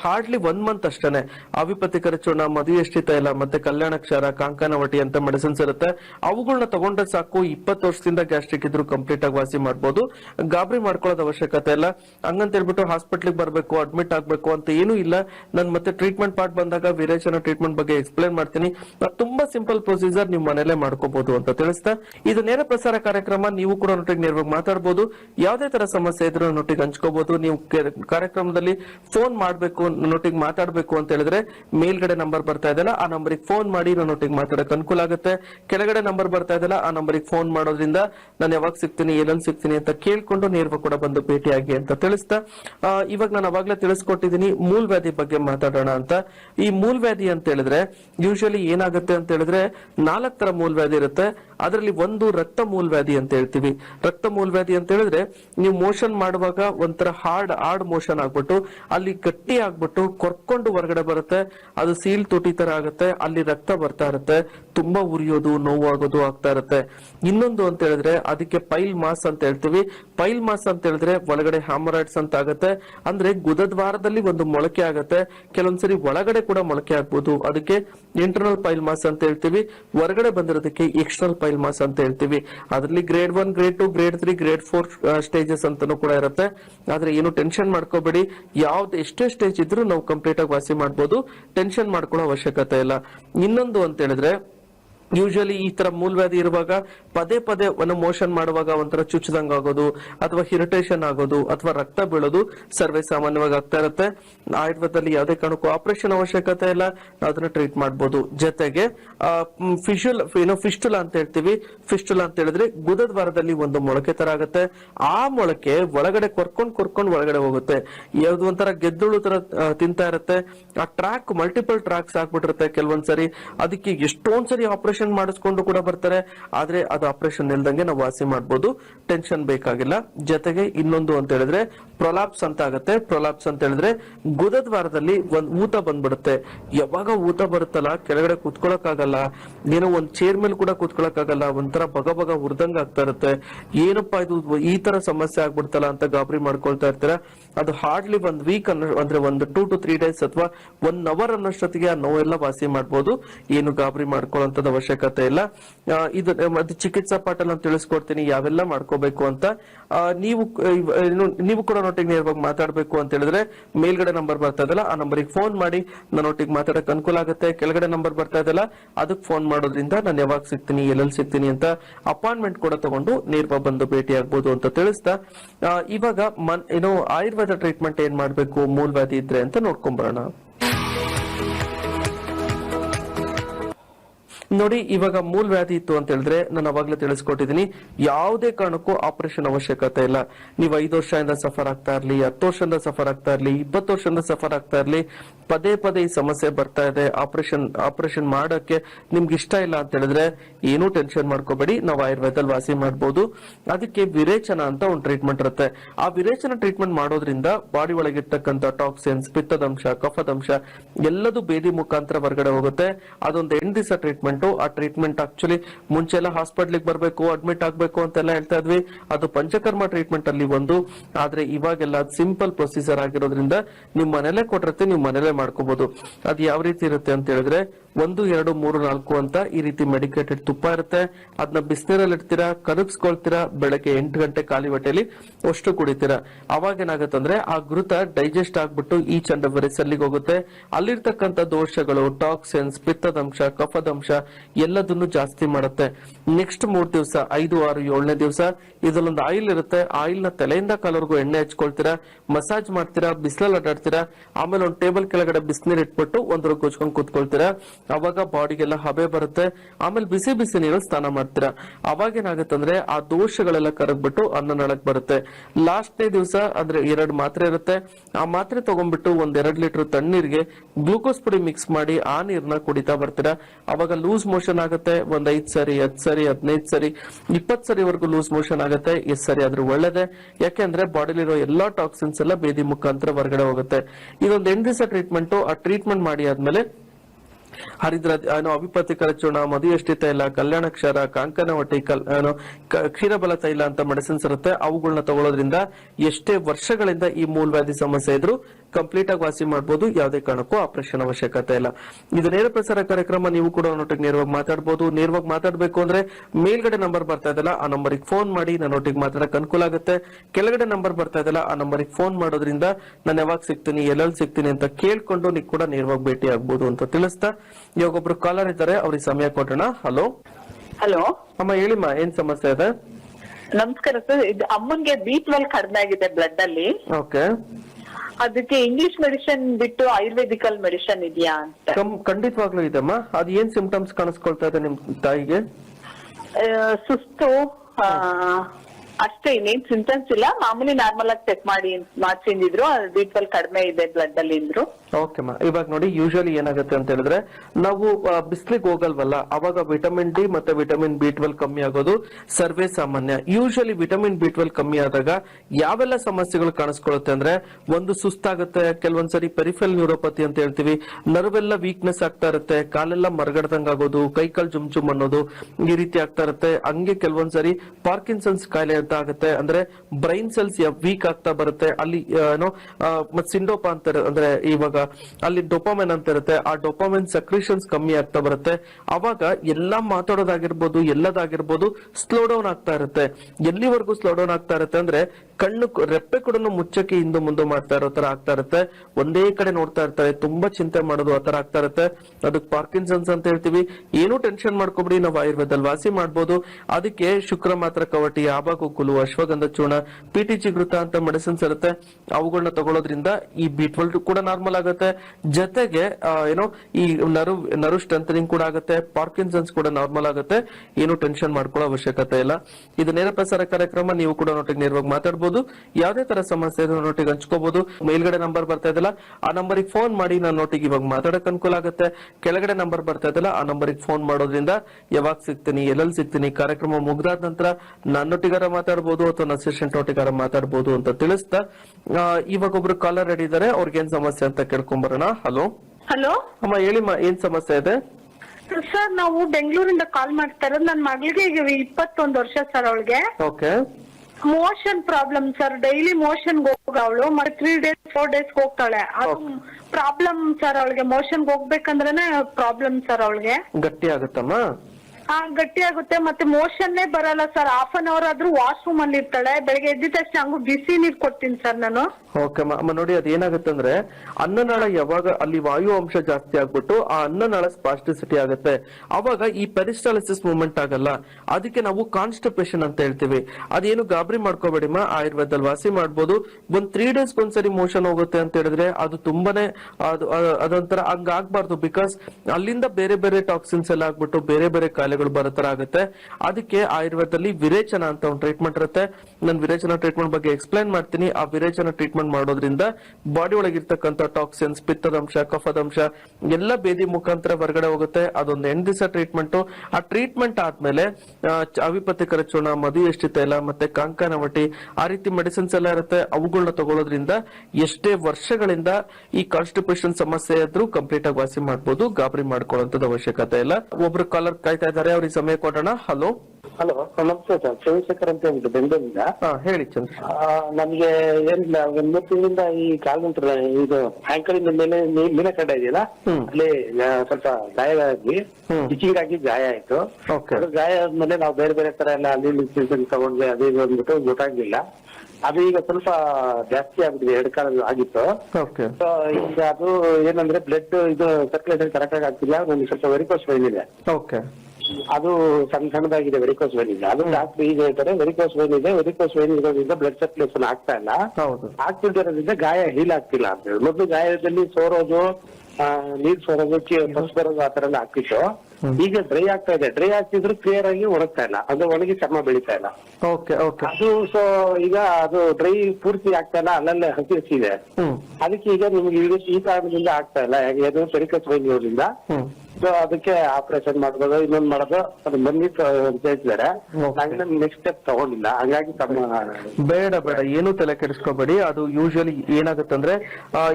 ಹಾರ್ಡ್ಲಿ ಒನ್ ಮಂತ್ ಅಷ್ಟೇನೆ. ಅವಿಪತಿಕರ ಚೂರ್ಣ ಮಧುಯಷ್ಟಿ ಇಲ್ಲ ಮತ್ತೆ ಕಲ್ಯಾಣ ಕ್ಷಾರ, ಕಾಂಕನವಟಿ ಅಂತ ಮೆಡಿಸಿನ್ಸ್ ಇರುತ್ತೆ. ಅವುಗಳನ್ನ ತಗೊಂಡ್ರೆ ಸಾಕು. ಇಪ್ಪತ್ತು ವರ್ಷದಿಂದ ಗ್ಯಾಸ್ಟ್ರಿಕ್ ಇದ್ರು ಕಂಪ್ಲೀಟ್ ಆಗಿ ವಾಸಿ ಮಾಡಬಹುದು ಗಾಬರಿ ಮಾಡ್ಕೊಳ್ಳೋದು ಅವಶ್ಯಕತೆ ಇಲ್ಲ. ಹಂಗಂತ ಹೇಳ್ಬಿಟ್ಟು ಹಾಸ್ಪಿಟ್ಲಿಗೆ ಬರಬೇಕು ಅಡ್ಮಿಟ್ ಆಗ್ಬೇಕು ಅಂತ ಏನೂ ಇಲ್ಲ. ನಾನು ಮತ್ತೆ ಟ್ರೀಟ್ಮೆಂಟ್ ಪಾರ್ಟ್ ಬಂದಾಗ ವಿರೇಚನ ಟ್ರೀಟ್ಮೆಂಟ್ ಬಗ್ಗೆ ಎಕ್ಸ್ಪ್ಲೈನ್ ಮಾಡ್ತೀನಿ. ತುಂಬಾ ಸಿಂಪಲ್ ಪ್ರೊಸೀಜರ್ ನೀವು ಮನೇಲೆ ಮಾಡ್ಕೋಬಹುದು ಅಂತ ತಿಳಿಸ್ತಾ. ಇದು ನೇರ ಪ್ರಸಾರ ಕಾರ್ಯಕ್ರಮ. ನೀವು ಕೂಡ ನೊಟ್ಟಿಗೆ ನೇರವಾಗಿ ಮಾತಾಡಬಹುದು ಯಾವುದೇ ತರ ಸಮಸ್ಯೆ ಇದ್ರೂ ನೊಟ್ಟಿಗೆ ಹಂಚ್ಕೋಬಹುದು ನೀವು ಕಾರ್ಯಕ್ರಮದಲ್ಲಿ ಫೋನ್ ಮಾಡಬೇಕು, ನೊಟ್ಟಿಗೆ ಮಾತಾಡಬೇಕು ಅಂತ ಹೇಳಿದ್ರೆ ಮೇಲ್ಗಡೆ ನಂಬರ್ ಬರ್ತಾ ಇದೆಲ್ಲ ಆ ನಂಬರಿಗೆ ಫೋನ್ ಮಾಡಿ ನನ್ನೊಟ್ಟಿಗೆ ಮಾತಾಡಕ್ ಅನುಕೂಲ ಆಗುತ್ತೆ. ಕೆಳಗಡೆ ನಂಬರ್ ಬರ್ತಾ ಇದೆಲ್ಲ ಆ ನಂಬರಿಗೆ ಫೋನ್ ಮಾಡೋದ್ರಿಂದ ನಾನು ಯಾವಾಗ ಸಿಗ್ತೀನಿ, ಎಲ್ಲೆಲ್ಲಿ ಸಿಗ್ತೀನಿ ಅಂತ ಕೇಳ್ಕೊಂಡು ನೇರವಾಗಿ ಕೂಡ ಬಂದು ಭೇಟಿಯಾಗಿ ಅಂತ ತಿಳಿಸ್ತಾ ಇವಾಗ ನಾನು ಅವಾಗ್ಲೇ ತಿಳಿಸ್ಕೊಟ್ಟಿದ್ದೀನಿ ಮೂಲವ್ಯಾಧಿ ಬಗ್ಗೆ ಮಾತಾಡೋಣ ಅಂತ. ಈ ಮೂಲವ್ಯಾಧಿ ಅಂತ ಹೇಳಿದ್ರೆ ಯೂಶಲಿ ಏನಾಗುತ್ತೆ ಅಂತ ಹೇಳಿದ್ರೆ, ನಾಲ್ಕು ತರ ಮೂಲವ್ಯಾಧಿ ಇರುತ್ತೆ. ಅದರಲ್ಲಿ ಒಂದು ರಕ್ತ ಮೂಲವ್ಯಾಧಿ ಅಂತ ಹೇಳ್ತೀವಿ. ರಕ್ತ ಮೂಲವ್ಯಾಧಿ ಅಂತ ಹೇಳಿದ್ರೆ, ನೀವು ಮೋಷನ್ ಮಾಡುವಾಗ ಒಂಥರ ಹಾರ್ಡ್ ಹಾರ್ಡ್ ಮೋಷನ್ ಆಗ್ಬಿಟ್ಟು, ಅಲ್ಲಿ ಗಟ್ಟಿ ಆಗ್ಬಿಟ್ಟು ಕೊರ್ಕೊಂಡು ಹೊರಗಡೆ ಬರುತ್ತೆ. ಅದು ಸೀಲ್ ತುಟಿ ತರ ಆಗುತ್ತೆ ಅಲ್ಲಿ ರಕ್ತ ಬರ್ತಾ ಇರುತ್ತೆ, ತುಂಬಾ ಉರಿಯೋದು, ನೋವಾಗೋದು ಆಗ್ತಾ ಇರುತ್ತೆ. ಇನ್ನೊಂದು ಅಂತ ಹೇಳಿದ್ರೆ, ಅದಕ್ಕೆ ಪೈಲ್ ಮಾಸ್ ಅಂತ ಹೇಳ್ತೀವಿ. ಪೈಲ್ ಮಾಸ್ ಅಂತ ಹೇಳಿದ್ರೆ ಒಳಗಡೆ ಹ್ಯಾಮರಾಯ್ಡ್ಸ್ ಅಂತ ಆಗುತ್ತೆ. ಅಂದ್ರೆ ಗುದದ್ವಾರದಲ್ಲಿ ಒಂದು ಮೊಳಕೆ ಆಗುತ್ತೆ. ಕೆಲವೊಂದ್ಸರಿ ಒಳಗಡೆ ಕೂಡ ಮೊಳಕೆ ಆಗ್ಬೋದು. ಅದಕ್ಕೆ ಇಂಟರ್ನಲ್ ಪೈಲ್ ಮಾಸ್ ಅಂತ ಹೇಳ್ತೀವಿ. ಹೊರಗಡೆ ಬಂದಿರೋದಕ್ಕೆ ಎಕ್ಸ್ಟರ್ನಲ್ ಪೈಲ್ ಮಾಸ್ ಅಂತ ಹೇಳ್ತೀವಿ. ಅದರಲ್ಲಿ grade one grade two grade three grade four stages ಅಂತಾನೂ ಕೂಡ ಇರುತ್ತೆ. ಆದ್ರೆ ಏನು ಟೆನ್ಷನ್ ಮಾಡ್ಕೋಬೇಡಿ. ಯಾವ್ದು ಎಷ್ಟೇ ಸ್ಟೇಜ್ ಇದ್ರೂ ನಾವು ಕಂಪ್ಲೀಟ್ ಆಗಿ ವಾಸಿ ಮಾಡಬಹುದು ಟೆನ್ಷನ್ ಮಾಡ್ಕೊಳ್ಳೋ ಅವಶ್ಯಕತೆ ಇಲ್ಲ. ಇನ್ನೊಂದು ಅಂತ ಹೇಳಿದ್ರೆ ಯೂಶಲಿ ಈ ತರ ಮೂಲವ್ಯಾಧಿ ಇರುವಾಗ ಪದೇ ಪದೇ ಒಂದು ಮೋಷನ್ ಮಾಡುವಾಗ ಒಂಥರ ಚುಚ್ಚದಂಗ ಆಗೋದು, ಅಥವಾ ಇರಿಟೇಷನ್ ಆಗೋದು, ಅಥವಾ ರಕ್ತ ಬೀಳೋದು ಸರ್ವೇ ಸಾಮಾನ್ಯವಾಗಿ ಆಗ್ತಾ ಇರುತ್ತೆ. ಆಯುರ್ವೇದದಲ್ಲಿ ಯಾವುದೇ ಕಾರಣಕ್ಕೂ ಆಪರೇಷನ್ ಅವಶ್ಯಕತೆ ಇಲ್ಲ. ಅದನ್ನ ಟ್ರೀಟ್ ಮಾಡಬಹುದು ಜೊತೆಗೆ ಫಿಶುಲ್ ಏನೋ ಫಿಸ್ಟುಲಾ ಅಂತ ಹೇಳ್ತೀವಿ. ಫಿಸ್ಟುಲಾ ಅಂತ ಹೇಳಿದ್ರೆ ಗುದದ್ವಾರದಲ್ಲಿ ಒಂದು ಮೊಳಕೆ ತರ ಆಗುತ್ತೆ. ಆ ಮೊಳಕೆ ಒಳಗಡೆ ಕೊರ್ಕೊಂಡು ಕೊರ್ಕೊಂಡು ಒಳಗಡೆ ಹೋಗುತ್ತೆ. ಯಾವ್ದು ಒಂಥರ ಗೆದ್ದುಳು ತರ ತಿಂತಾ ಇರುತ್ತೆ. ಆ ಟ್ರ್ಯಾಕ್ ಮಲ್ಟಿಪಲ್ ಟ್ರ್ಯಾಕ್ಸ್ ಆಗ್ಬಿಟ್ಟಿರುತ್ತೆ ಕೆಲವೊಂದ್ಸರಿ. ಅದಕ್ಕೆ ಎಷ್ಟೊಂದ್ ಸರಿ ಆಪರೇಷನ್ ಮಾಡಿಸ್ಕೊಂಡು ಕೂಡ ಬರ್ತಾರೆ. ಆದ್ರೆ ಅದು ಆಪರೇಷನ್ ಇಲ್ದಂಗೆ ನಾವು ವಾಸಿ ಮಾಡ್ಬೋದು. ಟೆನ್ಷನ್ ಬೇಕಾಗಿಲ್ಲ. ಜೊತೆಗೆ ಇನ್ನೊಂದು ಅಂತ ಹೇಳಿದ್ರೆ ಪ್ರೊಲಾಪ್ಸ್ ಅಂತ ಆಗುತ್ತೆ. ಪ್ರೊಲಾಪ್ಸ್ ಅಂತ ಹೇಳಿದ್ರೆ ಗುದದ್ವಾರದಲ್ಲಿ ಒಂದು ಊತ ಬಂದ್ಬಿಡುತ್ತೆ. ಯಾವಾಗ ಊತ ಬರುತ್ತಲ್ಲ? ಕೆಳಗಡೆ ಕುತ್ಕೊಳಕ್ ಆಗಲ್ಲ ಏನೋ ಒಂದ್ ಚೇರ್ ಮೇಲೆ ಕೂಡ ಕುತ್ಕೊಳಕ್ ಆಗಲ್ಲ ಒಂಥರ ಬಗ ಬಗ ಹುರ್ದಂಗ್ ಆಗ್ತಾ ಇರುತ್ತೆ. ಏನಪ್ಪಾ ಇದು ಈ ತರ ಸಮಸ್ಯೆ ಆಗ್ಬಿಡ್ತಲ್ಲ ಅಂತ ಗಾಬರಿ ಮಾಡ್ಕೊಳ್ತಾ ಇರ್ತೀರ? ಅದು ಹಾರ್ಡ್ಲಿ ಒಂದ್ ವೀಕ್ ಅಂದ್ರೆ ಒಂದು ಟೂ ಟು ತ್ರೀ ಡೇಸ್ ಅಥವಾ ಒನ್ ಅವರ್ ಅನ್ನೋಷ್ಟೊತ್ತಿಗೆ ಆ ನೋವೆಲ್ಲ ವಾಸಿ ಮಾಡ್ಬೋದು. ಏನು ಗಾಬರಿ ಮಾಡ್ಕೊಳ್ಳೋಂಥದ್ದು ಅವಶ್ಯಕತೆ ಇಲ್ಲ. ಇದು, ಅದು ಚಿಕಿತ್ಸಾ ಪಾಠ ನಾನು ತಿಳಿಸ್ಕೊಡ್ತೀನಿ. ಯಾವೆಲ್ಲ ಮಾಡ್ಕೋಬೇಕು ಅಂತ. ನೀವು ನೀವು ಕೂಡ ನೊಟ್ಟಿಗೆ ನೇರವಾಗಿ ಮಾತಾಡಬೇಕು ಅಂತ ಹೇಳಿದ್ರೆ ಮೇಲ್ಗಡೆ ನಂಬರ್ ಬರ್ತಾ ಇದಲ್ಲ ಆ ನಂಬರಿಗೆ ಫೋನ್ ಮಾಡಿ ನನ್ನೊಟ್ಟಿಗೆ ಮಾತಾಡಕ್ ಅನುಕೂಲ ಆಗುತ್ತೆ. ಕೆಳಗಡೆ ನಂಬರ್ ಬರ್ತಾ ಇದಲ್ಲ ಅದಕ್ಕೆ ಫೋನ್ ಮಾಡೋದ್ರಿಂದ ನಾನು ಯಾವಾಗ ಸಿಗ್ತೀನಿ, ಎಲ್ಲೆಲ್ಲಿ ಸಿಗ್ತೀನಿ ಅಂತ ಅಪಾಯಿಂಟ್ಮೆಂಟ್ ಕೂಡ ತಗೊಂಡು ನೇರವಾಗಿ ಬಂದು ಭೇಟಿ ಆಗ್ಬೋದು ಅಂತ ತಿಳಿಸ್ತಾ ಇವಾಗ ಮನ್, ಏನು ಆಯುರ್ವೇದ ಟ್ರೀಟ್ಮೆಂಟ್ ಏನ್ ಮಾಡ್ಬೇಕು, ಮೂಲವ್ಯಾಧಿ ಇದ್ರೆ ಅಂತ ನೋಡ್ಕೊಂಬರೋಣ. ನೋಡಿ, ಇವಾಗ ಮೂಲ ವ್ಯಾಧಿ ಇತ್ತು ಅಂತ ಹೇಳಿದ್ರೆ ನಾನು ಅವಾಗ್ಲೇ ತಿಳಿಸ್ಕೊಟ್ಟಿದ್ದೀನಿ. ಯಾವುದೇ ಕಾರಣಕ್ಕೂ ಆಪರೇಷನ್ ಅವಶ್ಯಕತೆ ಇಲ್ಲ. ನೀವು ಐದು ವರ್ಷದಿಂದ ಸಫರ್ ಆಗ್ತಾ ಇರ್ಲಿ, ಹತ್ತು ವರ್ಷದಿಂದ ಸಫರ್ ಆಗ್ತಾ ಇರ್ಲಿ, ಇಪ್ಪತ್ತು ವರ್ಷದಿಂದ ಸಫರ್ ಆಗ್ತಾ ಇರ್ಲಿ, ಪದೇ ಪದೇ ಈ ಸಮಸ್ಯೆ ಬರ್ತಾ ಇದೆ. ಆಪರೇಷನ್ ಆಪರೇಷನ್ ಮಾಡೋಕ್ಕೆ ನಿಮ್ಗೆ ಇಷ್ಟ ಇಲ್ಲ ಅಂತ ಹೇಳಿದ್ರೆ ಏನೂ ಟೆನ್ಷನ್ ಮಾಡ್ಕೋಬೇಡಿ. ನಾವು ಆಯುರ್ವೇದದಲ್ಲಿ ವಾಸಿ ಮಾಡ್ಬೋದು. ಅದಕ್ಕೆ ವಿರೇಚನ ಅಂತ ಒಂದು ಟ್ರೀಟ್ಮೆಂಟ್ ಇರುತ್ತೆ. ಆ ವಿರೇಚನ ಟ್ರೀಟ್ಮೆಂಟ್ ಮಾಡೋದ್ರಿಂದ ಬಾಡಿ ಒಳಗಿರ್ತಕ್ಕಂಥ ಟಾಕ್ಸಿನ್ಸ್ ಪಿತ್ತದಂಶ, ಕಫದಂಶ ಎಲ್ಲದೂ ಬೇದಿ ಮುಖಾಂತರ ಹೊರಗಡೆ ಹೋಗುತ್ತೆ. ಅದೊಂದು ಎಂಟು ದಿವಸ ಟ್ರೀಟ್ಮೆಂಟ್ ಆ ಟ್ರೀಟ್ಮೆಂಟ್ ಆಕ್ಚುಲಿ ಮುಂಚೆ ಎಲ್ಲ ಹಾಸ್ಪಿಟ್ಲಿಗೆ ಬರಬೇಕು ಅಡ್ಮಿಟ್ ಆಗಬೇಕು ಅಂತೆಲ್ಲ ಹೇಳ್ತಾ ಇದ್ವಿ. ಅದು ಪಂಚಕರ್ಮ ಟ್ರೀಟ್ಮೆಂಟ್ ಅಲ್ಲಿ ಒಂದು. ಆದ್ರೆ ಇವಾಗೆಲ್ಲ ಸಿಂಪಲ್ ಪ್ರೊಸೀಜರ್ ಆಗಿರೋದ್ರಿಂದ ನಿಮ್ ಮನೇಲೆ ಕೊಟ್ಟಿರುತ್ತೆ ನೀವು ಮನೇಲೆ ಮಾಡ್ಕೋಬಹುದು ಅದು ಯಾವ ರೀತಿ ಇರುತ್ತೆ ಅಂತ ಹೇಳಿದ್ರೆ ಒಂದು, ಎರಡು, ಮೂರು, ನಾಲ್ಕು ಅಂತ ಈ ರೀತಿ ಮೆಡಿಕೇಟೆಡ್ ತುಪ್ಪ ಇರುತ್ತೆ. ಅದನ್ನ ಬಿಸಿನೀರಲ್ಲಿ ಇಡ್ತೀರಾ ಕರಗಿಸ್ಕೊಳ್ತೀರಾ ಬೆಳಗ್ಗೆ ಎಂಟು ಗಂಟೆ ಖಾಲಿ ಹೊಟ್ಟೆಲಿ ಅಷ್ಟು ಕುಡಿತೀರಾ. ಅವಾಗ ಏನಾಗುತ್ತಂದ್ರೆ ಆ ಘೃತ ಡೈಜೆಸ್ಟ್ ಆಗ್ಬಿಟ್ಟು ಈ ಚಂಡ ಸಲ್ಲಿಗೆ ಹೋಗುತ್ತೆ. ಅಲ್ಲಿರ್ತಕ್ಕಂಥ ದೋಷಗಳು ಟಾಕ್ಸಿನ್ಸ್ ಪಿತ್ತದಂಶ, ಕಫದಂಶ ಎಲ್ಲದನ್ನು ಜಾಸ್ತಿ ಮಾಡುತ್ತೆ. ನೆಕ್ಸ್ಟ್ ಮೂರ್ ದಿವಸ, ಐದು, ಆರು, ಏಳನೇ ದಿವಸ ಇದರಲ್ಲೊಂದು ಆಯಿಲ್ ಇರುತ್ತೆ. ಆಯಿಲ್ನ ತಲೆಯಿಂದ ಕಾಲವರೆಗೂ ಎಣ್ಣೆ ಹಚ್ಕೊಳ್ತೀರಾ, ಮಸಾಜ್ ಮಾಡ್ತೀರಾ, ಬಿಸಿಲಲ್ಲಿ ಅಡ್ಡಾಡ್ತೀರಾ, ಆಮೇಲೆ ಒಂದು ಟೇಬಲ್ ಕೆಳಗಡೆ ಬಿಸಿನೀರ್ ಇಟ್ಬಿಟ್ಟು ಒಂದ್ರ ಕೂಚ್ಕೊಂಡ್ ಕೂತ್ಕೊಳ್ತೀರಾ. ಅವಾಗ ಬಾಡಿಗೆಲ್ಲ ಹಬೆ ಬರುತ್ತೆ. ಆಮೇಲೆ ಬಿಸಿ ಬಿಸಿ ನೀರು ಸ್ನಾನ ಮಾಡ್ತೀರಾ. ಅವಾಗ ಏನಾಗುತ್ತಂದ್ರೆ ಆ ದೋಷಗಳೆಲ್ಲ ಕರಗ್ಬಿಟ್ಟು ಅನ್ನ ನಳಕ್ ಬರುತ್ತೆ. ಲಾಸ್ಟ್ನೇ ದಿವಸ ಅಂದ್ರೆ ಎರಡು ಮಾತ್ರೆ ಇರುತ್ತೆ. ಆ ಮಾತ್ರೆ ತಗೊಂಡ್ಬಿಟ್ಟು ಒಂದ್ ಎರಡ್ ಲೀಟರ್ ತಣ್ಣೀರ್ಗೆ ಗ್ಲೂಕೋಸ್ ಪುಡಿ ಮಿಕ್ಸ್ ಮಾಡಿ ಆ ನೀರ್ನ ಕುಡಿತಾ ಬರ್ತೀರಾ. ಅವಾಗ ಲೂಸ್ ಮೋಷನ್ ಆಗುತ್ತೆ. ಒಂದ್ ಐದ್ ಸರಿ ಹತ್ ಸರಿ, ಹದಿನೈದು ಸರಿ ಇಪ್ಪತ್ ಸರಿವರೆಗೂ ಲೂಸ್ ಮೋಷನ್ ಆಗುತ್ತೆ. ಎಸ್ ಸರಿ ಆದ್ರೂ ಒಳ್ಳೇದೇ. ಯಾಕೆಂದ್ರೆ ಬಾಡಿಲಿರೋ ಎಲ್ಲಾ ಟಾಕ್ಸಿನ್ಸ್ ಎಲ್ಲ ಬೇದಿ ಮುಖಾಂತರ ಹೊರಗಡೆ ಹೋಗುತ್ತೆ. ಇದೊಂದು ಎಂಟು ದಿವಸ ಟ್ರೀಟ್ಮೆಂಟ್. ಆ ಟ್ರೀಟ್ಮೆಂಟ್ ಮಾಡಿ ಆದ್ಮೇಲೆ ಹರಿದ್ರ, ಏನು ಅಭಿಪತಿಕರ ಚೂರ್ಣ ಮಧುಯಷ್ಟಿ ತೈಲ ಕಲ್ಯಾಣ ಕ್ಷಾರ, ಕಾಂಕನ ಹೊಟ್ಟೆ, ಕಲ್, ಏನು ಕ್ಷೀರಬಲ ತೈಲ ಅಂತ ಮೆಡಿಸಿನ್ಸ್ ಇರುತ್ತೆ. ಅವುಗಳನ್ನ ತಗೊಳ್ಳೋದ್ರಿಂದ ಎಷ್ಟೇ ವರ್ಷಗಳಿಂದ ಈ ಮೂಲವ್ಯಾಧಿ ಸಮಸ್ಯೆ ಇದ್ರು ಕಂಪ್ಲೀಟ್ ಆಗಿ ವಾಸಿ ಮಾಡಬಹುದು ಯಾವುದೇ ಕಾರಣಕ್ಕೂ ಆಪರೇಷನ್ ಅವಶ್ಯಕತೆ ಇಲ್ಲ. ಇದು ನೇರ ಪ್ರಸಾರ ಕಾರ್ಯಕ್ರಮ. ನೀವು ಕೂಡ ನೋಟಿಗೆ ನೇರವಾಗಿ ಮಾತಾಡಬಹುದು ನೇರವಾಗಿ ಮಾತಾಡಬೇಕು ಅಂದ್ರೆ ಮೇಲ್ಗಡೆ ನಂಬರ್ ಬರ್ತಾ ಇದಲ್ಲ ಆ ನಂಬರಿಗೆ ಫೋನ್ ಮಾಡಿ ನಾನು ಒಟ್ಟಿಗೆ ಮಾತಾಡಕ್ ಅನುಕೂಲ ಆಗುತ್ತೆ. ಕೆಳಗಡೆ ನಂಬರ್ ಬರ್ತಾ ಇದಲ್ಲ ಆ ನಂಬರಿಗೆ ಫೋನ್ ಮಾಡೋದ್ರಿಂದ ನಾನು ಯಾವಾಗ ಸಿಗ್ತೀನಿ, ಎಲ್ಲೆಲ್ಲಿ ಸಿಗ್ತೀನಿ ಅಂತ ಕೇಳ್ಕೊಂಡು ನೀವು ಕೂಡ ನೇರವಾಗಿ ಭೇಟಿ ಆಗ್ಬಹುದು ಅಂತ ತಿಳಿಸ್ತಾ ಇವಾಗ ಒಬ್ರು ಕಾಲರ್ ಇದ್ದಾರೆ ಅವ್ರಿಗೆ ಸಮಯ ಕೊಡೋಣ. ಹಲೋ ಹಲೋ ಅಮ್ಮ ಹೇಳಿಮ್ಮ ಏನ್ ಸಮಸ್ಯೆ ಇದೆ? ನಮಸ್ಕಾರ ಸರ್ ಇದು ಅಮ್ಮನ್ಗೆ ಬಿ ಟ್ವೆಲ್ ಕಡಿಮೆ ಆಗಿದೆ ಬ್ಲಡ್ ಅಲ್ಲಿ. ಓಕೆ ಅದಕ್ಕೆ ಇಂಗ್ಲಿಷ್ ಮೆಡಿಸಿನ್ ಬಿಟ್ಟು ಆಯುರ್ವೇದಿಕಲ್ ಮೆಡಿಸಿನ್ ಇದೆಯಾ ಅಂತ. ಖಂಡಿತವಾಗ್ಲೂ ಇದೆಮ್ಮ ಅದ್ ಏನ್ ಸಿಂಪ್ಟಮ್ಸ್ ಕಾಣಿಸ್ಕೊಳ್ತಾ ಇದೆ ನಿಮ್ ತಾಯಿಗೆ? ಆ, ಸುಸ್ತು ಆ, ಅಷ್ಟೇ, ಇನ್ನೇನ್ ಸಿಂಟಮ್ಸ್ ಇಲ್ಲ. ಮಾಮೂಲಿ ನಾರ್ಮಲ್ ಆಗಿ ಚೆಕ್ ಮಾಡಿ ಮಾಡ್ಸಿದ್ರು ಬಿ ಟ್ವೆಲ್ ಕಡಿಮೆ ಇದೆ ಬ್ಲಡ್ ಅಲ್ಲಿ ಇದ್ರು ಓಕೆ ಮಾ ಇವಾಗ ನೋಡಿ ಯೂಶಲಿ ಏನಾಗುತ್ತೆ ಅಂತ ಹೇಳಿದ್ರೆ, ನಾವು ಬಿಸ್ಲಿಗೆ ಹೋಗಲ್ವಲ್ಲ, ಅವಾಗ ವಿಟಮಿನ್ ಡಿ ಮತ್ತೆ ವಿಟಮಿನ್ ಬಿ ಟ್ವೆಲ್ ಕಮ್ಮಿ ಆಗೋದು ಸರ್ವೇ ಸಾಮಾನ್ಯ. ಯೂಶಲಿ ವಿಟಮಿನ್ ಬಿ ಟ್ವೆಲ್ ಕಮ್ಮಿ ಆದಾಗ ಯಾವೆಲ್ಲ ಸಮಸ್ಯೆಗಳು ಕಾಣಿಸ್ಕೊಳ್ಳುತ್ತೆ ಅಂದ್ರೆ, ಒಂದು ಸುಸ್ತಾಗುತ್ತೆ, ಕೆಲವೊಂದ್ಸರಿ ಪೆರಿಫೆಲ್ ನ್ಯೂರೋಪತಿ ಅಂತ ಹೇಳ್ತೀವಿ. ನರ್ವೆಲ್ಲ ವೀಕ್ನೆಸ್ ಆಗ್ತಾ ಇರುತ್ತೆ, ಕಾಲೆಲ್ಲ ಮರಗಡ್ದಂಗ್ ಆಗೋದು ಕೈ ಜುಮ್ ಜುಮ್ ಅನ್ನೋದು ಈ ರೀತಿ ಆಗ್ತಾ ಇರುತ್ತೆ. ಹಂಗೆ ಕೆಲವೊಂದ್ಸರಿ ಪಾರ್ಕಿನ್ಸನ್ಸ್ ಕಾಯಿಲೆ ಆಗುತ್ತೆ. ಅಂದ್ರೆ ಬ್ರೈನ್ ಸೆಲ್ಸ್ ವೀಕ್ ಆಗ್ತಾ ಬರುತ್ತೆ. ಅಲ್ಲಿ ಏನೋ ಮತ್ ಸಿಂಡೋಪ ಅಂತ ಅಂದ್ರೆ ಇವಾಗ ಅಲ್ಲಿ ಡೊಪಾಮೆನ್ ಅಂತ ಇರುತ್ತೆ. ಆ ಡೊಪಾಮೆನ್ ಸಕ್ರಿಷನ್ಸ್ ಕಮ್ಮಿ ಆಗ್ತಾ ಬರುತ್ತೆ. ಅವಾಗ ಎಲ್ಲಾ ಮಾತಾಡೋದಾಗಿರ್ಬೋದು, ಎಲ್ಲದಾಗಿರ್ಬೋದು ಸ್ಲೋ ಡೌನ್ ಆಗ್ತಾ ಇರುತ್ತೆ. ಎಲ್ಲಿವರೆಗೂ ಸ್ಲೋ ಡೌನ್ ಆಗ್ತಾ ಇರುತ್ತೆ ಅಂದ್ರೆ ಕಣ್ಣು ರೆಪ್ಪೆ ಕೂಡ ಮುಚ್ಚಕ್ಕೆ ಹಿಂದೆ ಮುಂದೆ ಮಾಡ್ತಾ ಇರೋ ತರ ಆಗ್ತಾ ಇರುತ್ತೆ. ಒಂದೇ ಕಡೆ ನೋಡ್ತಾ ಇರ್ತಾರೆ. ತುಂಬಾ ಚಿಂತೆ ಮಾಡೋದು ಆತರ ತರ ಆಗ್ತಾ ಇರುತ್ತೆ. ಅದಕ್ಕೆ ಪಾರ್ಕಿನ್ಸನ್ಸ್ ಅಂತ ಹೇಳ್ತೀವಿ. ಏನು ಟೆನ್ಷನ್ ಮಾಡ್ಕೊಬಿಡಿ. ನಾವು ಆಯುರ್ವೇದದಲ್ಲಿ ವಾಸಿ ಮಾಡ್ಬೋದು. ಅದಕ್ಕೆ ಶುಕ್ರ ಮಾತ್ರ ಕವಟಿ ಆಬಾಕುಕುಲು ಅಶ್ವಗಂಧ ಚೂರ್ಣ ಪಿಟಿ ಘೃತ ಅಂತ ಮೆಡಿಸಿನ್ಸ್ ಇರುತ್ತೆ ಅವುಗಳನ್ನ ತಗೊಳ್ಳೋದ್ರಿಂದ ಈ ಬಿ ಟ್ವೆಲ್ ಕೂಡ ನಾರ್ಮಲ್ ಆಗುತ್ತೆ. ಜೊತೆಗೆ ಏನು, ಈ ನರು ನರು ಸ್ಟ್ರೆಂಥನಿಂಗ್ ಕೂಡ ಆಗುತ್ತೆ. ಪಾರ್ಕಿನ್ಸನ್ಸ್ ಕೂಡ ನಾರ್ಮಲ್ ಆಗುತ್ತೆ. ಏನು ಟೆನ್ಷನ್ ಮಾಡ್ಕೊಳ್ಳೋ ಅವಶ್ಯಕತೆ ಇಲ್ಲ. ಇದು ನೇರ ಪ್ರಸಾರ ಕಾರ್ಯಕ್ರಮ, ನೀವು ಕೂಡ ನೋಟಿಗೆ ನೇರವಾಗಿ ಮಾತಾಡಬಹುದು ಯಾವುದೇ ತರ ಸಮಸ್ಯೆ ನೋಟಿಗೆ ನೊಟ್ಟಿಗೆ ಹಂಚ್ಕೋಬಹುದು ಮೇಲ್ಗಡೆ ನಂಬರ್ ಬರ್ತಾ ಇದೆಯಲ್ಲ, ಆ ನಂಬರಿಗೆ ಫೋನ್ ಮಾಡಿ ನಾನು ನೋಟಿಗೆ ಇವಾಗ ಮಾತಾಡಕ್ ಅನುಕೂಲ ಆಗುತ್ತೆ. ಕೆಳಗಡೆ ನಂಬರ್ ಬರ್ತಾ ಇದೆಯಲ್ಲ, ಆ ನಂಬರಿಗೆ ಫೋನ್ ಮಾಡೋದ್ರಿಂದ ಯಾವಾಗ ಸಿಗ್ತೀನಿ, ಎಲ್ಲೆಲ್ಲಿ ಸಿಗ್ತೀನಿ, ಕಾರ್ಯಕ್ರಮ ಮುಗ್ದಾದ ನಂತರ ನನ್ನೊಟ್ಟಿಗಾರ ಮಾತಾಡ್ಬೋದು ಅಥವಾ ಅಸಿಸ್ಟೆಂಟ್ ಒಟ್ಟಿಗಾರ ಮಾತಾಡ್ಬೋದು ಅಂತ ತಿಳಿಸ್ತಾ ಇವಾಗ ಒಬ್ರು ಕಾಲರ್ ರೆಡಿ ಇದಾರೆ ಅವ್ರಿಗೆ ಏನ್ ಸಮಸ್ಯೆ ಅಂತ ಕೇಳ್ಕೊಂಬರೋಣ. ಹಲೋ ಹಲೋ ಅಮ್ಮ ಹೇಳಿ ಏನ್ ಸಮಸ್ಯೆ ಇದೆ? ಸರ್ ನಾವು ಬೆಂಗಳೂರಿಂದ ಕಾಲ್ ಮಾಡ್ತಾ ಇರೋದು ನನ್ನ ಮಗಳಿಗೆ ಈಗ ಇಪ್ಪತ್ತೊಂದು ವರ್ಷ ಸರ್ ಅವಳಿಗೆ. Okay motion problem sir daily motion ಹೋಗ ಅವಳು ಮತ್ತೆ ತ್ರೀ ಡೇಸ್ ಫೋರ್ ಡೇಸ್ ಹೋಗ್ತಾಳೆ. ಅದು ಪ್ರಾಬ್ಲಮ್ ಸರ್ ಅವಳಿಗೆ ಮೋಷನ್ ಹೋಗ್ಬೇಕಂದ್ರೆ ಪ್ರಾಬ್ಲಮ್ ಸರ್ ಅವಳಿಗೆ. ಗಟ್ಟಿ ಆಗುತ್ತಮ್ಮ? ಗಟ್ಟಿ ಆಗುತ್ತೆ ಮತ್ತೆ ಮೋಷನ್ನೇ ಬರಲ್ಲ ಸರ್. ಹಾಫ್ ಅನ್ ಅವರ್ ಆದ್ರೂ ವಾಶ್ರೂಮ್ ಅಲ್ಲಿ ಇರ್ತಾಳೆ. ಬೆಳಗ್ಗೆ ಎದ್ದಿದ ತಕ್ಷಣ ಹಂಗು ಬಿಸಿ ನೀರ್ ಕೊಡ್ತೀನಿ ಸರ್ ನಾನು. ಓಕೆ ಅಮ್ಮ ನೋಡಿ ಅದ್ ಏನಾಗುತ್ತೆ ಅಂದ್ರೆ ಅನ್ನನಾಳ ಯಾವಾಗ ಅಲ್ಲಿ ವಾಯು ಅಂಶ ಜಾಸ್ತಿ ಆಗ್ಬಿಟ್ಟು ಆ ಅನ್ನನಾಳ ಸ್ಪಾಸ್ಟಿಸಿಟಿ ಆಗುತ್ತೆ. ಅವಾಗ ಈ ಪೆರಿಸ್ಟಾಲಿಸಿಸ್ ಮೂವ್ಮೆಂಟ್ ಆಗಲ್ಲ. ಅದಕ್ಕೆ ನಾವು ಕಾನ್ಸ್ಟಿಪೇಷನ್ ಅಂತ ಹೇಳ್ತೀವಿ. ಅದೇನು ಗಾಬರಿ ಮಾಡ್ಕೋಬೇಡಿಮ್ಮ ಆಯುರ್ವೇದದಲ್ಲಿ ವಾಸಿ ಮಾಡ್ಬೋದು. ಒಂದ್ ತ್ರೀ ಡೇಸ್ ಒಂದ್ಸರಿ ಮೋಷನ್ ಹೋಗುತ್ತೆ ಅಂತ ಹೇಳಿದ್ರೆ ಅದು ತುಂಬಾನೇ ಅದು ಅದೊಂಥರ ಹಂಗಾಗ್ಬಾರ್ದು ಬಿಕಾಸ್ ಅಲ್ಲಿಂದ ಬೇರೆ ಬೇರೆ ಟಾಕ್ಸಿನ್ಸ್ ಎಲ್ಲ ಆಗ್ಬಿಟ್ಟು ಬೇರೆ ಬೇರೆ ಕಾಯಿಲೆಗಳು ಬರೋ ತರ ಆಗುತ್ತೆ ಅದಕ್ಕೆ ಆಯುರ್ವೇದದಲ್ಲಿ ವಿರೇಚನ ಅಂತ ಒಂದು ಟ್ರೀಟ್ಮೆಂಟ್ ಇರುತ್ತೆ. ನಾನು ವಿರೇಚನ ಟ್ರೀಟ್ಮೆಂಟ್ ಬಗ್ಗೆ ಎಕ್ಸ್ಪ್ಲೈನ್ ಮಾಡ್ತೀನಿ. ಆ ವಿರೇಚನ ಟ್ರೀಟ್ಮೆಂಟ್ ಮಾಡೋದ್ರಿಂದ ಬಾಡಿ ಒಳಗಿರ್ತಕ್ಕಂಥ ಟಾಕ್ಸಿನ್ಸ್ ಪಿತ್ತದಂಶ, ಕಫದಂಶ, ಎಲ್ಲ ಬೇದಿ ಮುಖಾಂತರ ಹೊರಗಡೆ ಹೋಗುತ್ತೆ. ಅದೊಂದು ಎಂಟು ದಿವಸ ಟ್ರೀಟ್ಮೆಂಟ್ ಆ ಟ್ರೀಟ್ಮೆಂಟ್ ಆದ್ಮೇಲೆ ಅವಿಪತಿಕರ ಚೂರ್ಣ ಮಧು ತೈಲ ಮತ್ತೆ ಕಾಂಕನವಟಿ, ಆ ರೀತಿ ಮೆಡಿಸಿನ್ಸ್ ಎಲ್ಲ ಇರುತ್ತೆ. ಅವುಗಳನ್ನ ತಗೊಳ್ಳೋದ್ರಿಂದ ಎಷ್ಟೇ ವರ್ಷಗಳಿಂದ ಈ ಕಾನ್ಸ್ಟಿಪೇಷನ್ ಸಮಸ್ಯೆ ಆದ್ರೂ ಕಂಪ್ಲೀಟ್ ಆಗಿ ವಾಸಿ ಮಾಡಬಹುದು ಗಾಬರಿ ಮಾಡ್ಕೊಳ್ಳೋಂಥದ್ದು ಅವಶ್ಯಕತೆ ಇಲ್ಲ. ಒಬ್ರು ಕಾಲರ್ ಕಾಯ್ತಾ ಇದ್ದಾರೆ. ಅವ್ರಿಗೆ ಸಮಯ ಕೊಡೋಣ? ಹಲೋ ಹಲೋ ನಮಸ್ತೆ ಸರ್. ಚಂದ್ರಶೇಖರ್ ಅಂತ ಹೇಳ್ಬಿಟ್ಟು ಬೆಂಗಳೂರಿಂದ. ಹಾ ಹೇಳಿ ಚಂದ್ರ. ನಮ್ಗೆ ಏನಿಲ್ಲ ಒಂದ್ ಮೂರ್ ತಿಂಗಳಿಂದ ಈ ಕಾಲ್ ನಂತರ ಇದು ಆಂಕಲಿಂದ ಮೇಲೆ ನೀ- ಮೀನ ಕಂಡ ಇದೆಯಲ್ಲ ಹ್ಮ್. ಅಲ್ಲಿ ಆ, ಸ್ವಲ್ಪ ಗಾಯವಾಗಿ ಹ್ಮ್. ಟಿಚಿಂಗ್ ಆಗಿ ಗಾಯ ಆಯ್ತು. Okay. ಅದು ಗಾಯ ಆದ್ಮೇಲೆ ನಾವು ಬೇರೆ ಬೇರೆ ತರ ಎಲ್ಲ ಅಲ್ಲಿ ಇಲ್ಲಿ ಟ್ರೀಟ್ಮೆಂಟ್ ತಗೊಂಡ್ವಿ ಅದು ಇದು ಅಂದ್ಬಿಟ್ಟು ಗೊತ್ತಾಗ್ಲಿಲ್ಲ. ಅದು ಈಗ ಸ್ವಲ್ಪ ಜಾಸ್ತಿ ಆಗ್ಬಿಟ್ಟಿದೆ ಎರಡು ಕಾಲ ಆಗಿತ್ತು. ಓಕೆ ಸೊ ಈಗ ಅದು ಏನಂದ್ರೆ ಬ್ಲಡ್ ಇದು ಸರ್ಕ್ಯುಲೇಷನ್ ಕರೆಕ್ಟ್ ಆಗಿ ಆಗ್ತಿಲ್ಲ ಒಂದು ಸ್ವಲ್ಪ ವೆರಿಕೋಸ್ ಬಂದಿದೆ. ಓಕೆ ಅದು ಸಣ್ಣ ಸಣ್ಣದಾಗಿದೆ ವೆರಿಕೋಸ್ ವೈನ್ ಇದೆ. ಅದು ಡಾಕ್ಟರ್ ಈಗ ಹೇಳ್ತಾರೆ ವೆರಿಕೋಸ್ ವೈನ್ ಇದೆ ವೆರಿಕೋಸ್ ವೈನ್ ಇರೋದ್ರಿಂದ ಬ್ಲಡ್ ಸರ್ಕ್ಯುಲೇಷನ್ ಆಗ್ತಾ ಇಲ್ಲ. ಹೌದು. ಆಗ್ತಿರೋದ್ರಿಂದ ಗಾಯ ಹೀಲ್ ಆಗ್ತಿಲ್ಲ ಅಂತ ಹೇಳಿ. ಮೊದಲು ಗಾಯದಲ್ಲಿ ಸೋರೋದು ನೀರ್ ಸೋರೋದು ಫಸ್ಟ್ ಬರೋದು ಆ ತರ ಎಲ್ಲ ಆಗ್ತಿತ್ತು. ಈಗ ಡ್ರೈ ಆಗ್ತಾ ಇದೆ. ಡ್ರೈ ಆಗ್ತಿದ್ರು ಕ್ಲಿಯರ್ ಆಗಿ ಒಣಗ್ತಾ ಇಲ್ಲ. ಅದು ಒಣಗಿ ಚರ್ಮ ಬೆಳೀತಾ ಇಲ್ಲ. Okay okay. ಅದು ಸೊ ಈಗ ಅದು ಡ್ರೈ ಪೂರ್ತಿ ಆಗ್ತಾ ಇಲ್ಲ. ಅಲ್ಲಲ್ಲೇ ಹಸಿ ಹಸಿ ಇದೆ. ಅದಕ್ಕೆ ಈಗ ನಿಮ್ಗೆ ಈಗ ಈ ಕಾರಣದಿಂದ ಆಗ್ತಾ ಇಲ್ಲ. ಯಾಕೆ ಪೆರಿಕಸ್ ವೈನ್ ಇರೋದ್ರಿಂದ ಸೊ ಅದಕ್ಕೆ ಆಪರೇಷನ್ ಮಾಡ್ಬೋದು ಇನ್ನೊಂದ್ ಮಾಡೋದು. ಅದು ಬಂದಿತ್ತು ಅಂತ ಹೇಳ್ತಿದ್ದಾರೆ. ಹಾಗೆ ನೆಕ್ಸ್ಟ್ ಸ್ಟೆಪ್ ತಗೊಂಡಿಲ್ಲ. ಹಂಗಾಗಿ ತಮ್ಮ ಬೇಡ ಬೇಡ. ಏನು ತಲೆ ಕೆಡಿಸ್ಕೋಬೇಡಿ. ಅದು ಯೂಶಲಿ ಏನಾಗುತ್ತೆ ಅಂದ್ರೆ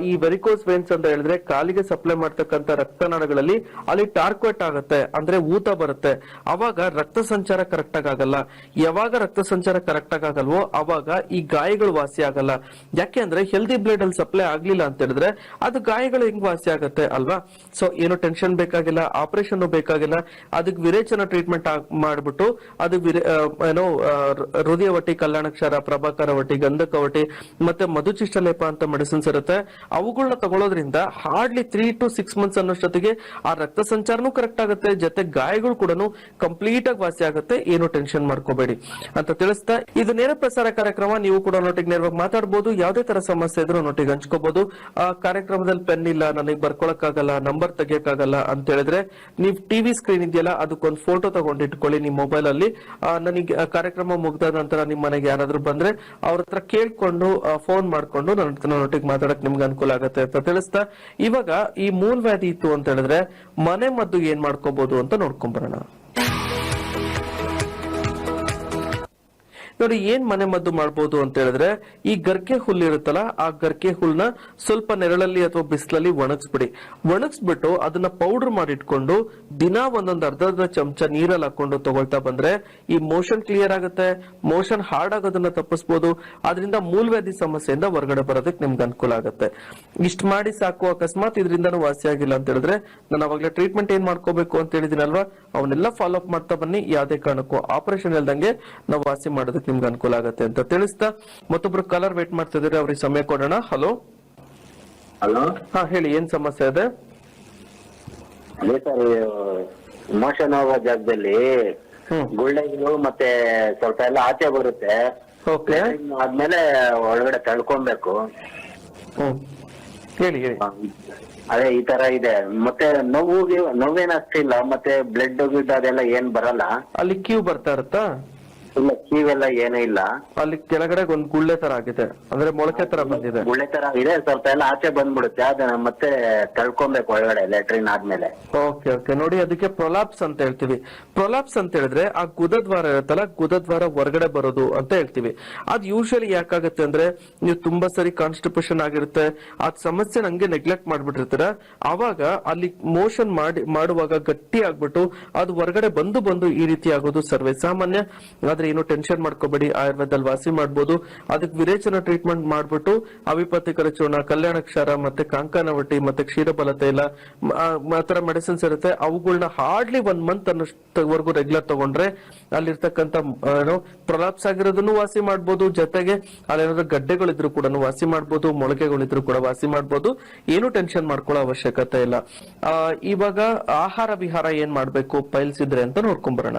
ಈ ವೆರಿಕೋಸ್ ವೆನ್ಸ್ ಅಂತ ಹೇಳಿದ್ರೆ ಕಾಲಿಗೆ ಸಪ್ಲೈ ಮಾಡ್ತಕ್ಕಂತ ರಕ್ತನಾಳಗಳಲ್ಲಿ ಅಲ್ಲಿ ಟಾರ್ಕ್ವೆಟ್ ಆಗುತ್ತೆ. ಅಂದ್ರೆ ಊತ ಬರುತ್ತೆ. ಅವಾಗ ರಕ್ತ ಸಂಚಾರ ಕರೆಕ್ಟ್ ಆಗಿ ಆಗಲ್ಲ. ಯಾವಾಗ ರಕ್ತ ಸಂಚಾರ ಕರೆಕ್ಟ್ ಆಗಿ ಆಗಲ್ವೋ ಅವಾಗ ಈ ಗಾಯಗಳು ವಾಸಿ ಆಗಲ್ಲ. ಯಾಕೆ ಅಂದ್ರೆ ಹೆಲ್ದಿ ಬ್ಲಡ್ ಅಲ್ಲಿ ಸಪ್ಲೈ ಆಗ್ಲಿಲ್ಲ ಅಂತ ಹೇಳಿದ್ರೆ ಅದು ಗಾಯಗಳು ಹೆಂಗ್ ವಾಸಿ ಆಗುತ್ತೆ ಅಲ್ವಾ? ಸೊ ಏನು ಟೆನ್ಷನ್ ಬೇಕಾಗಿಲ್ಲ ಆಪರೇಷನ್ ಬೇಕಾಗಿಲ್ಲ. ಅದಕ್ಕೆ ವಿರೇಚನ ಟ್ರೀಟ್ಮೆಂಟ್ ಮಾಡ್ಬಿಟ್ಟು ಅದು ಏನೋ ಹೃದಯ ವಟಿ, ಕಲ್ಯಾಣಕ್ಷರ, ಪ್ರಭಾಕರ ವಟಿ, ಗಂಧಕ ವಟಿ, ಮತ್ತೆ ಮಧುಚಿಷ್ಟಲೇಪ ಅಂತ ಮೆಡಿಸಿನ್ಸ್ ಇರುತ್ತೆ. ಅವುಗಳನ್ನ ತಗೊಳ್ಳೋದ್ರಿಂದ hardly three to six months ಅನ್ನೋಷ್ಟೊತ್ತಿಗೆ ಆ ರಕ್ತ ಸಂಚಾರನೂ ಕರೆಕ್ಟ್ ಆಗುತ್ತೆ. ಜೊತೆ ಗಾಯಗಳು ಕೂಡ ಕಂಪ್ಲೀಟ್ ಆಗಿ ವಾಸಿ ಆಗುತ್ತೆ, ಏನು ಟೆನ್ಷನ್ ಮಾಡ್ಕೋಬೇಡಿ ಅಂತ ತಿಳಿಸ್ತಾ, ಇದು ನೇರ ಪ್ರಸಾರ ಕಾರ್ಯಕ್ರಮ, ನೀವು ಕೂಡ ನೋಟಿಗೆ ನೇರವಾಗಿ ಮಾತಾಡಬಹುದು ಯಾವುದೇ ತರ ಸಮಸ್ಯೆ ಇದ್ರೂ ನೋಟಿಗೆ ಹಂಚ್ಕೋಬಹುದು ಆ ಕಾರ್ಯಕ್ರಮದಲ್ಲಿ ಪೆನ್ ಇಲ್ಲ, ನನಗೆ ಬರ್ಕೊಳಕ್ಕಾಗಲ್ಲ, ನಂಬರ್ ತೆಗಿಯಕ್ಕಾಗಲ್ಲ ಅಂತ ಹೇಳಿದ್ರೆ, ನೀವು ಟಿವಿ ಸ್ಕ್ರೀನ್ ಇದೆಯಲ್ಲ, ಅದಕ್ಕೊಂದು ಫೋಟೋ ತಗೊಂಡಿಟ್ಕೊಳ್ಳಿ ನಿಮ್ಮ ಮೊಬೈಲ್ ಅಲ್ಲಿ. ನನಗೆ ಕಾರ್ಯಕ್ರಮ ಮುಗ್ದ ನಂತರ ನಿಮ್ಮ ಮನೆಗೆ ಯಾರಾದ್ರೂ ಬಂದ್ರೆ, ಅವ್ರ ಹತ್ರ ಕೇಳ್ಕೊಂಡು ಫೋನ್ ಮಾಡ್ಕೊಂಡು ನನ್ನ ನೋಟಿಗೆ ಮಾತಾಡಕ್ ನಿಮ್ಗೆ ಅನುಕೂಲ ಆಗುತ್ತೆ ಅಂತ ತಿಳಿಸ್ತಾ. ಇವಾಗ ಈ ಮೂಲವ್ಯಾಧಿ ಇತ್ತು ಅಂತ ಹೇಳಿದ್ರೆ, ಮನೆ ಮದ್ದು ಏನ್ ಮಾಡ್ಕೋಬಹುದು ಅಂತ ನೋಡ್ಕೊಂಬರೋಣ ನೋಡಿ, ಏನ್ ಮನೆ ಮದ್ದು ಮಾಡ್ಬೋದು ಅಂತ ಹೇಳಿದ್ರೆ, ಈ ಗರ್ಕೆ ಹುಲ್ಲು ಇರುತ್ತಲ್ಲ, ಆ ಗರ್ಕೆ ಹುಲ್ನ ಸ್ವಲ್ಪ ನೆರಳಲ್ಲಿ ಅಥವಾ ಬಿಸಿಲಲ್ಲಿ ಒಣಗಿಸ್ಬಿಡಿ. ಒಣಗಿಸ್ಬಿಟ್ಟು ಅದನ್ನ ಪೌಡರ್ ಮಾಡಿ ಇಟ್ಕೊಂಡು ದಿನ ಒಂದೊಂದು ಅರ್ಧ ಅರ್ಧ ಚಮಚ ನೀರಲ್ಲಿ ಹಾಕೊಂಡು ತಗೊಳ್ತಾ ಬಂದ್ರೆ ಈ ಮೋಷನ್ ಕ್ಲಿಯರ್ ಆಗುತ್ತೆ, ಮೋಷನ್ ಹಾರ್ಡ್ ಆಗೋದನ್ನ ತಪ್ಪಿಸ್ಬೋದು. ಅದರಿಂದ ಮೂಲವ್ಯಾಧಿ ಸಮಸ್ಯೆಯಿಂದ ಹೊರಗಡೆ ಬರೋದಕ್ಕೆ ನಿಮ್ಗೆ ಅನುಕೂಲ ಆಗುತ್ತೆ. ಇಷ್ಟ ಮಾಡಿ ಸಾಕು, ಅಕಸ್ಮಾತ್ ಇದರಿಂದನೂ ವಾಸಿ ಆಗಿಲ್ಲ ಅಂತ ಹೇಳಿದ್ರೆ, ನಾನು ಅವಾಗಲೇ ಟ್ರೀಟ್ಮೆಂಟ್ ಏನ್ ಮಾಡ್ಕೋಬೇಕು ಅಂತ ಹೇಳಿದಿನಲ್ವಾ ಅವನ್ನೆಲ್ಲ ಫಾಲೋ ಅಪ್ ಮಾಡ್ತಾ ಬನ್ನಿ. ಯಾವುದೇ ಕಾರಣಕ್ಕೂ ಆಪರೇಷನ್ ಇಲ್ದಂಗೆ ನಾವು ವಾಸಿ ಮಾಡೋದಕ್ಕೆ ನಿಮ್ಗೆ ಅನುಕೂಲ ಆಗುತ್ತೆ ಅಂತ ತಿಳಿಸ್ತಾ ಮತ್ತೊಬ್ರು ಕಲರ್ ವೇಟ್ ಮಾಡ್ತಿದ್ರೆ ಅವ್ರಿಗೆ ಸಮಯ ಕೊಡೋಣ. ಹಲೋ ಹಲೋ ಹಾ ಹೇಳಿ ಏನ್ ಸಮಸ್ಯೆ ಇದೆ? ಅದೇ ಸರ್ ಮೋಷನ್ ಹೋಗೋ ಜಾಗದಲ್ಲಿ ಹ್ಮ್. ಗುಳ್ಳೆಗಳು ಮತ್ತೆ ಸ್ವಲ್ಪ ಎಲ್ಲ ಆಚೆ ಬರುತ್ತೆ. ಓಕೆ. ಆದ್ಮೇಲೆ ಒಳಗಡೆ ತಳ್ಕೊಬೇಕು. ಹ್ಮ್. ಹೇಳಿ ಹೇಳಿ. ಅದೇ ಈ ತರ ಇದೆ. ಮತ್ತೆ ನೋವು ನೋವೇನ್ ಅಷ್ಟಿಲ್ಲ ಮತ್ತೆ ಬ್ಲಡ್ ಗಿಡ್ ಅದೆಲ್ಲ ಏನ್ ಬರಲ್ಲ. ಅಲ್ಲಿ ಕ್ಯೂ ಬರ್ತಾ ಇರುತ್ತಾ? ಇಲ್ಲ ಕೀವೆಲ್ಲ ಏನೂ ಇಲ್ಲ. ಅಲ್ಲಿ ಕೆಳಗಡೆ ಒಂದ್ ಗುಳ್ಳೆ ತರ ಆಗಿದೆ. ಅಂದ್ರೆ ಮೊಳಕೆ ತರ ಬಂದಿದೆ. ಗುಳ್ಳೆ ತರ ಇದೆ ಸ್ವಲ್ಪ ಎಲ್ಲ ಆಚೆ ಬಂದ್ಬಿಡುತ್ತೆ. ಅದನ್ನ ಮತ್ತೆ ತಳ್ಕೊಬೇಕು ಒಳಗಡೆ ಲೆಟ್ರಿನ್ ಆದ್ಮೇಲೆ. Okay okay. ನೋಡಿ ಅದಕ್ಕೆ ಪ್ರೊಲಾಪ್ಸ್ ಅಂತ ಹೇಳ್ತೀವಿ. ಪ್ರೊಲಾಪ್ಸ್ ಅಂತ ಹೇಳಿದ್ರೆ ಆ ಗುದದ್ವಾರ ಇರುತ್ತಲ್ಲ ಗುದದ್ವಾರ ಹೊರಗಡೆ ಬರೋದು ಅಂತ ಹೇಳ್ತೀವಿ. ಅದ್ ಯೂಶಲಿ ಯಾಕಾಗತ್ತೆ ಅಂದ್ರೆ ನೀವು ತುಂಬಾ ಸರಿ ಕಾನ್ಸ್ಟಿಪೇಷನ್ ಆಗಿರುತ್ತೆ ಆ ಸಮಸ್ಯೆ ನಂಗೆ ನೆಗ್ಲೆಕ್ಟ್ ಮಾಡ್ಬಿಟ್ಟಿರ್ತೀರ. ಅವಾಗ ಅಲ್ಲಿ ಮೋಷನ್ ಮಾಡಿ ಮಾಡುವಾಗ ಗಟ್ಟಿ ಆಗ್ಬಿಟ್ಟು ಅದು ಹೊರಗಡೆ ಬಂದು ಬಂದು ಈ ರೀತಿ ಆಗೋದು ಸರ್ವೇ ಸಾಮಾನ್ಯ. ಆದ್ರೆ ಏನು ಟೆನ್ಷನ್ ಮಾಡ್ಕೋಬೇಡಿ ಆಯುರ್ವೇದದಲ್ಲಿ ವಾಸಿ ಮಾಡಬಹುದು ಅದಕ್ಕೆ ವಿರೇಚನ ಟ್ರೀಟ್ಮೆಂಟ್ ಮಾಡ್ಬಿಟ್ಟು ಅವಿಪತ್ತಿಕರ ಚೂರ್ಣ ಕಲ್ಯಾಣ ಕ್ಷಾರ ಮತ್ತೆ ಕಾಂಕನವಟಿ ಮತ್ತೆ ಕ್ಷೀರಬಲ ತೈಲ ಆತರ ಮೆಡಿಸಿನ್ಸ್ ಇರುತ್ತೆ. ಅವುಗಳನ್ನ ಹಾರ್ಡ್ಲಿ ಒನ್ ಮಂತ್ ಅನ್ನೋಷ್ಟವರೆಗೂ ರೆಗ್ಯುಲರ್ ತಗೊಂಡ್ರೆ ಅಲ್ಲಿರ್ತಕ್ಕಂಥ ಏನು ಪ್ರೊಲಾಪ್ಸ್ ಆಗಿರೋದನ್ನು ವಾಸಿ ಮಾಡಬಹುದು ಜೊತೆಗೆ ಅಲ್ಲೇನಾದ್ರೂ ಗಡ್ಡೆಗಳಿದ್ರು ಕೂಡ ವಾಸಿ ಮಾಡಬಹುದು ಮೊಳಕೆಗಳಿದ್ರು ಕೂಡ ವಾಸಿ ಮಾಡಬಹುದು ಏನು ಟೆನ್ಷನ್ ಮಾಡ್ಕೊಳ್ಳೋ ಅವಶ್ಯಕತೆ ಇಲ್ಲ. ಆ, ಇವಾಗ ಆಹಾರ ವಿಹಾರ ಏನ್ ಮಾಡ್ಬೇಕು? ಪೈಲ್ಸ್ ಇದ್ರೆ ಅಂತ ನೋಡ್ಕೊಂಬರೋಣ.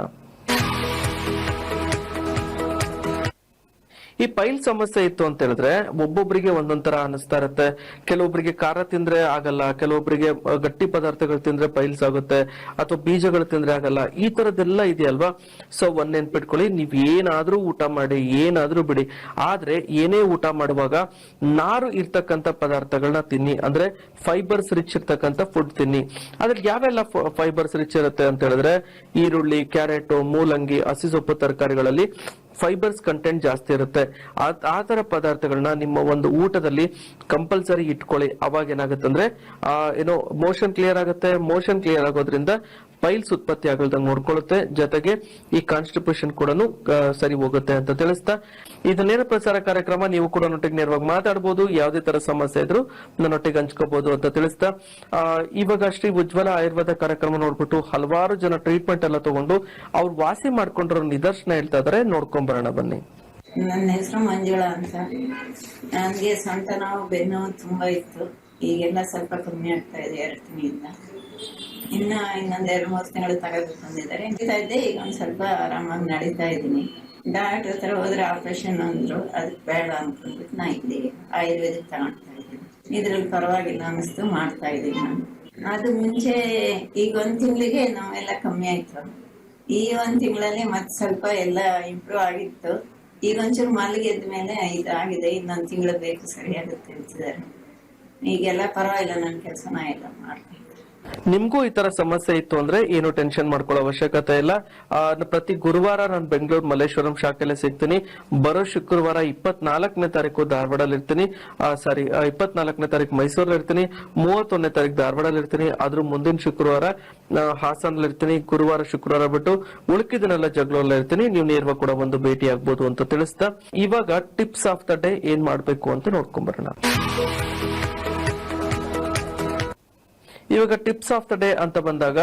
ಈ ಪೈಲ್ ಸಮಸ್ಯೆ ಇತ್ತು ಅಂತ ಹೇಳಿದ್ರೆ ಒಬ್ಬೊಬ್ಬರಿಗೆ ಒಂದೊಂದರ ಅನಿಸ್ತಾ ಇರುತ್ತೆ. ಕೆಲವೊಬ್ಬರಿಗೆ ಖಾರ ತಿಂದ್ರೆ ಆಗಲ್ಲ ಕೆಲವೊಬ್ಬರಿಗೆ ಗಟ್ಟಿ ಪದಾರ್ಥಗಳು ತಿಂದ್ರೆ ಪೈಲ್ಸ್ ಆಗುತ್ತೆ, ಅಥವಾ ಬೀಜಗಳು ತಿಂದ್ರೆ ಆಗಲ್ಲ. ಈ ತರದೆಲ್ಲ ಇದೆಯಲ್ವಾ? ಸೊ ಒಂದ್ ನೆನ್ಪಿಟ್ಕೊಳ್ಳಿ, ನೀವ್ ಏನಾದ್ರೂ ಊಟ ಮಾಡಿ, ಏನಾದ್ರೂ ಬಿಡಿ. ಆದ್ರೆ, ಏನೇ ಊಟ ಮಾಡುವಾಗ ನಾರು ಇರ್ತಕ್ಕಂಥ ಪದಾರ್ಥಗಳನ್ನ ತಿನ್ನಿ. ಅಂದ್ರೆ, ಫೈಬರ್ಸ್ ರಿಚ್ ಇರ್ತಕ್ಕಂಥ ಫುಡ್ ತಿನ್ನಿ. ಅದ್ರಲ್ಲಿ ಯಾವೆಲ್ಲ ಫೈಬರ್ಸ್ ರಿಚ್ ಇರುತ್ತೆ ಅಂತ ಹೇಳಿದ್ರೆ, ಈರುಳ್ಳಿ, ಕ್ಯಾರೆಟ್, ಮೂಲಂಗಿ, ಹಸಿ ಸೊಪ್ಪು ತರಕಾರಿಗಳಲ್ಲಿ ಫೈಬರ್ಸ್ ಕಂಟೆಂಟ್ ಜಾಸ್ತಿ ಇರುತ್ತೆ. ಆ- ತರ ಪದಾರ್ಥಗಳನ್ನ ನಿಮ್ಮ ಒಂದು ಊಟದಲ್ಲಿ ಕಂಪಲ್ಸರಿ ಇಟ್ಕೊಳ್ಳಿ. ಅವಾಗ ಏನಾಗುತ್ತೆ ಅಂದ್ರೆ ಏನೋ ಮೋಷನ್ ಕ್ಲಿಯರ್ ಆಗುತ್ತೆ. ಮೋಷನ್ ಕ್ಲಿಯರ್ ಆಗೋದ್ರಿಂದ ಪೈಲ್ಸ್ ಉತ್ಪತ್ತಿ ಆಗಲ್ದಂಗೆ ನೋಡ್ಕೊಳ್ಳುತ್ತೆ. ಜೊತೆಗೆ ಈ ಕಾನ್ಸ್ಟಿಪೇಷನ್ ಕೂಡ ಸರಿ ಹೋಗುತ್ತೆ ಅಂತ ತಿಳಿಸ್ತಾ. ಇದು ನೇರ ಪ್ರಸಾರ ಕಾರ್ಯಕ್ರಮ, ನೀವು ಕೂಡ ನೊಟ್ಟಿಗೆ ನೇರವಾಗಿ ಮಾತಾಡಬಹುದು ಯಾವುದೇ ತರ ಸಮಸ್ಯೆ ಇದ್ರು ನನ್ನೊಟ್ಟಿಗೆ ಹಂಚ್ಕೋಬಹುದು ಅಂತ ತಿಳಿಸ್ತಾ. ಇವಾಗ ಶ್ರೀ ಉಜ್ವಲ ಆಯುರ್ವೇದ ಕಾರ್ಯಕ್ರಮ ನೋಡ್ಬಿಟ್ಟು ಹಲವಾರು ಜನ ಟ್ರೀಟ್ಮೆಂಟ್ ಎಲ್ಲ ತಗೊಂಡು ಅವ್ರು ವಾಸಿ ಮಾಡ್ಕೊಂಡಿರೋ ನಿದರ್ಶನ ಹೇಳ್ತಾ ಇದಾರೆ. ನೋಡ್ಕೊಂಡ್ ಬರೋಣ ಬನ್ನಿ. ನನ್ನ ಹೆಸರು ಮಂಜುಳ ಅಂತ. ನನಗೆ ಸೊಂಟ ಬೆನ್ನು ತುಂಬಾ ಇತ್ತು. ಈಗೆಲ್ಲ ಸ್ವಲ್ಪ ಕಮ್ಮಿ ಆಗ್ತಾ ಇದೆ ಎರಡು ತಿಂಗಳಿಂದ. ಇನ್ನ ಇನ್ನೊಂದ್ ಎರಡು ಮೂರು ತಿಂಗಳು ತಗೋಬೇಕು ಅಂದಿದ್ದಾರೆ. ನಡೀತಾ ಇದ್ದೆ ಈಗ ಒಂದ್ ಸ್ವಲ್ಪ ಆರಾಮಾಗಿ ನಡೀತಾ ಇದ್ದೀನಿ ಡಾಕ್ಟರ್ ಹತ್ರ ಹೋದ್ರೆ ಆಪರೇಷನ್ ಅಂದ್ರು ಅದಕ್ಕೆ ಬೇಡ ಅನ್ಕೊಂಡ್ಬಿಟ್ಟು ನಾ ಇಲ್ಲಿ ಆಯುರ್ವೇದಿಕ್ ತಗೊಳ್ತಾ ಇದ್ದೀನಿ. ಇದ್ರಲ್ಲಿ ಪರವಾಗಿಲ್ಲ ಅನಿಸ್ತು ಮಾಡ್ತಾ ಇದ್ದೀನಿ ನಾನು. ಅದು ಮುಂಚೆ ಈಗ ಒಂದ್ ತಿಂಗಳಿಗೆ ನಾವೆಲ್ಲ ಕಮ್ಮಿ ಆಯ್ತು. ಈ ಒಂದ್ ತಿಂಗಳಲ್ಲಿ ಮತ್ತೆ ಸ್ವಲ್ಪ ಎಲ್ಲ ಇಂಪ್ರೂವ್ ಆಗಿತ್ತು. ಈಗ ಒಂಚೂರು ಮಲ್ಲಿಗೆ ಮೇಲೆ ಇದಾಗಿದೆ, ಇನ್ನೊಂದ್ ತಿಂಗಳು ಬೇಕು ಸರಿಯಾಗುತ್ತೆ ಅಂತಿದ್ದಾರೆ. ಈಗೆಲ್ಲ ಪರವಾಗಿಲ್ಲ ನನ್ನ ಕೆಲಸನ ಎಲ್ಲ ಮಾಡ್ತೀನಿ. ನಿಮ್ಗೂ ಈ ತರ ಸಮಸ್ಯೆ ಇತ್ತು ಅಂದ್ರೆ ಏನು ಟೆನ್ಷನ್ ಮಾಡ್ಕೊಳ್ಳೋ ಅವಶ್ಯಕತೆ ಇಲ್ಲ. ಪ್ರತಿ ಗುರುವಾರ ನಾನು ಬೆಂಗಳೂರು ಮಲ್ಲೇಶ್ವರಂ ಶಾಖೆಯಲ್ಲಿ ಸಿಗ್ತೀನಿ. ಬರೋ ಶುಕ್ರವಾರ ಇಪ್ಪತ್ನಾಲ್ಕನೇ ತಾರೀಕು ಧಾರವಾಡಲ್ಲಿ ಇರ್ತೀನಿ. ಸಾರಿ ಇಪ್ಪತ್ನಾಲ್ಕನೇ ತಾರೀಕು ಮೈಸೂರಲ್ಲಿ ಇರ್ತೀನಿ. ಮೂವತ್ತೊಂದನೇ ತಾರೀಕು ಧಾರವಾಡಲ್ಲಿ ಇರ್ತೀನಿ. ಅದ್ರ ಮುಂದಿನ ಶುಕ್ರವಾರ ಹಾಸನಲ್ಲಿ ಇರ್ತೀನಿ. ಗುರುವಾರ, ಶುಕ್ರವಾರ ಬಿಟ್ಟು ಉಳುಕಿದನೆಲ್ಲ ಜಗಳಲ್ಲ ಇರ್ತೀನಿ. ನೀವು ನೇರವಾಗಿ ಕೂಡ ಒಂದು ಭೇಟಿ ಆಗ್ಬೋದು ಅಂತ ತಿಳಿಸ್ತಾ. ಇವಾಗ ಟಿಪ್ಸ್ ಆಫ್ ದ ಡೇ ಏನ್ ಮಾಡ್ಬೇಕು ಅಂತ ನೋಡ್ಕೊಂಬರೋಣ ಇವಾಗ ಟಿಪ್ಸ್ ಆಫ್ ದ ಡೇ ಅಂತ ಬಂದಾಗ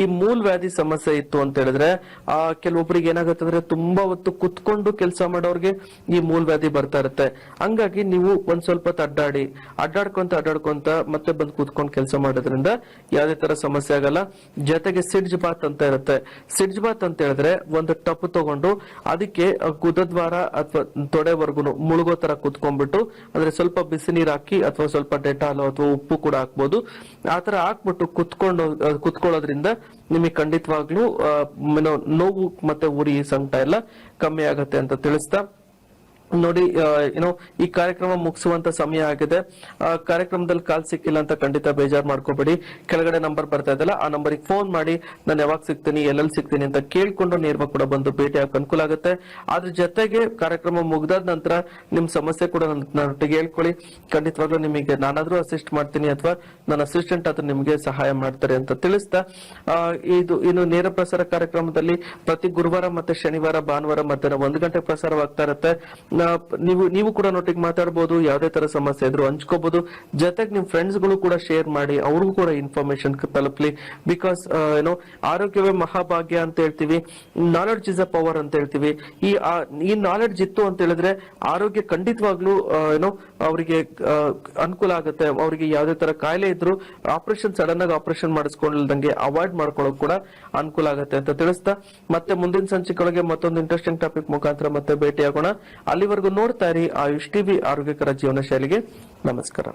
ಈ ಮೂಲ್ ವ್ಯಾಧಿ ಸಮಸ್ಯೆ ಇತ್ತು ಅಂತ ಹೇಳಿದ್ರೆ, ಆ ಕೆಲವೊಬ್ಬರಿಗೆ ಏನಾಗುತ್ತೆ ಅಂದ್ರೆ ತುಂಬಾ ಹೊತ್ತು ಕುತ್ಕೊಂಡು ಕೆಲಸ ಮಾಡೋರಿಗೆ ಈ ಮೂಲ್ ವ್ಯಾಧಿ ಬರ್ತಾ ಇರುತ್ತೆ. ಹಂಗಾಗಿ ನೀವು ಒಂದ್ ಸ್ವಲ್ಪ ಅಡ್ಡಾಡಿ, ಅಡ್ಡಾಡ್ಕೊಂತ ಅಡ್ಡಾಡ್ಕೊಂತ ಮತ್ತೆ ಬಂದು ಕುತ್ಕೊಂಡು ಕೆಲಸ ಮಾಡೋದ್ರಿಂದ ಯಾವುದೇ ತರ ಸಮಸ್ಯೆ ಆಗಲ್ಲ. ಜೊತೆಗೆ ಸಿಡ್ಜ್ ಬಾತ್ ಅಂತ ಇರುತ್ತೆ. ಸಿಡ್ಜ್ ಬಾತ್ ಅಂತ ಹೇಳಿದ್ರೆ ಒಂದು ಟಪ್ ತಗೊಂಡು ಅದಕ್ಕೆ ಗುದದ್ವಾರ ಅಥವಾ ತೊಡೆವರೆಗೂ ಮುಳುಗೋ ತರ ಕುತ್ಕೊಂಡ್ಬಿಟ್ಟು, ಅಂದ್ರೆ ಸ್ವಲ್ಪ ಬಿಸಿ ನೀರು ಹಾಕಿ ಅಥವಾ ಸ್ವಲ್ಪ ಡೆಟಾಲ್ ಅಥವಾ ಉಪ್ಪು ಕೂಡ ಹಾಕ್ಬೋದು. ಆತರ ತರ ಹಾಕ್ಬಿಟ್ಟು ಕುತ್ಕೊಂಡು ಕುತ್ಕೊಳ್ಳೋದ್ರಿಂದ ನಿಮಗೆ ಖಂಡಿತವಾಗ್ಲೂ ನೋವು ಮತ್ತೆ ಉರಿ ಸಂಕಟ ಎಲ್ಲ ಕಮ್ಮಿ ಆಗತ್ತೆ ಅಂತ ತಿಳಿಸ್ತಾ ನೋಡಿ ಏನೋ ಈ ಕಾರ್ಯಕ್ರಮ ಮುಗಿಸುವಂತ ಸಮಯ ಆಗಿದೆ. ಕಾರ್ಯಕ್ರಮದಲ್ಲಿ ಕಾಲ್ ಸಿಕ್ಕಿಲ್ಲ ಅಂತ ಖಂಡಿತ ಬೇಜಾರ್ ಮಾಡ್ಕೋಬೇಡಿ. ಕೆಳಗಡೆ ನಂಬರ್ ಬರ್ತಾ ಇದೆಯಲ್ಲ, ಆ ನಂಬರಿಗೆ ಫೋನ್ ಮಾಡಿ, ನಾನು ಯಾವಾಗ ಸಿಗ್ತೀನಿ, ಎಲ್ಲೆಲ್ಲಿ ಸಿಗ್ತೀನಿ ಅಂತ ಕೇಳ್ಕೊಂಡು ನೇರವಾಗಿ ಕೂಡ ಬಂದು ಭೇಟಿ ಆಗಕ್ಕೆ ಅನುಕೂಲ ಆಗುತ್ತೆ. ಅದ್ರ ಜೊತೆಗೆ ಕಾರ್ಯಕ್ರಮ ಮುಗ್ದಾದ ನಂತರ ನಿಮ್ ಸಮಸ್ಯೆ ಕೂಡ ನನ್ನ ನನ್ನೊಟ್ಟಿಗೆ ಹೇಳ್ಕೊಳ್ಳಿ. ಖಂಡಿತವಾಗ್ಲೂ ನಿಮಗೆ ನಾನಾದ್ರೂ ಅಸಿಸ್ಟ್ ಮಾಡ್ತೀನಿ ಅಥವಾ ನನ್ನ ಅಸಿಸ್ಟೆಂಟ್ ಆದ್ರೂ ನಿಮಗೆ ಸಹಾಯ ಮಾಡ್ತಾರೆ ಅಂತ ತಿಳಿಸ್ತಾ ಇದು, ಇನ್ನು ನೇರ ಪ್ರಸಾರ ಕಾರ್ಯಕ್ರಮದಲ್ಲಿ ಪ್ರತಿ ಗುರುವಾರ ಮತ್ತೆ ಶನಿವಾರ, ಭಾನುವಾರ ಮಧ್ಯಾಹ್ನ ಒಂದು ಗಂಟೆ ಪ್ರಸಾರವಾಗ್ತಾ ಇರುತ್ತೆ. ನೀವು ನೀವು ಕೂಡ ನೋಟಿಗೆ ಮಾತಾಡಬಹುದು ಯಾವುದೇ ತರ ಸಮಸ್ಯೆ ಇದ್ರು ಹಂಚ್ಕೋಬಹುದು ಜೊತೆಗೆ ನಿಮ್ ಫ್ರೆಂಡ್ಸ್ಗಳು ಕೂಡ ಶೇರ್ ಮಾಡಿ, ಅವ್ರಿಗೂ ಕೂಡ ಇನ್ಫಾರ್ಮೇಶನ್ ತಲುಪಲಿ. ಬಿಕಾಸ್ ಏನೋ ಆರೋಗ್ಯವೇ ಮಹಾಭಾಗ್ಯ ಅಂತ ಹೇಳ್ತೀವಿ ನಾಲೆಡ್ಜ್ ಇಸ್ ಅ ಪವರ್ ಅಂತ ಹೇಳ್ತೀವಿ. ಈ ಈ ನಾಲೆಡ್ಜ್ ಇತ್ತು ಅಂತ ಹೇಳಿದ್ರೆ ಆರೋಗ್ಯ ಖಂಡಿತವಾಗ್ಲೂ ಏನೋ ಅವರಿಗೆ ಅನುಕೂಲ ಆಗುತ್ತೆ. ಅವರಿಗೆ ಯಾವುದೇ ತರ ಕಾಯಿಲೆ ಇದ್ರು ಆಪರೇಷನ್ ಸಡನ್ ಆಗಿ ಆಪರೇಷನ್ ಮಾಡಿಸ್ಕೊಂಡಿಲ್ದಂಗೆ ಅವಾಯ್ಡ್ ಮಾಡ್ಕೊಳ್ಳೋಕೆ ಕೂಡ ಅನುಕೂಲ ಆಗುತ್ತೆ ಅಂತ ತಿಳಿಸ್ತಾ. ಮತ್ತೆ ಮುಂದಿನ ಸಂಚಿಕೊಳಗೆ ಮತ್ತೊಂದು ಇಂಟ್ರೆಸ್ಟಿಂಗ್ ಟಾಪಿಕ್ ಮುಖಾಂತರ ಮತ್ತೆ ಭೇಟಿಯಾಗೋಣ. ಅಲ್ಲಿವರೆಗೂ ನೋಡ್ತಾ ಇರಿ ಆಯುಷ್ ಟಿವಿ ಆರೋಗ್ಯಕರ ಜೀವನ ಶೈಲಿಗೆ ನಮಸ್ಕಾರ.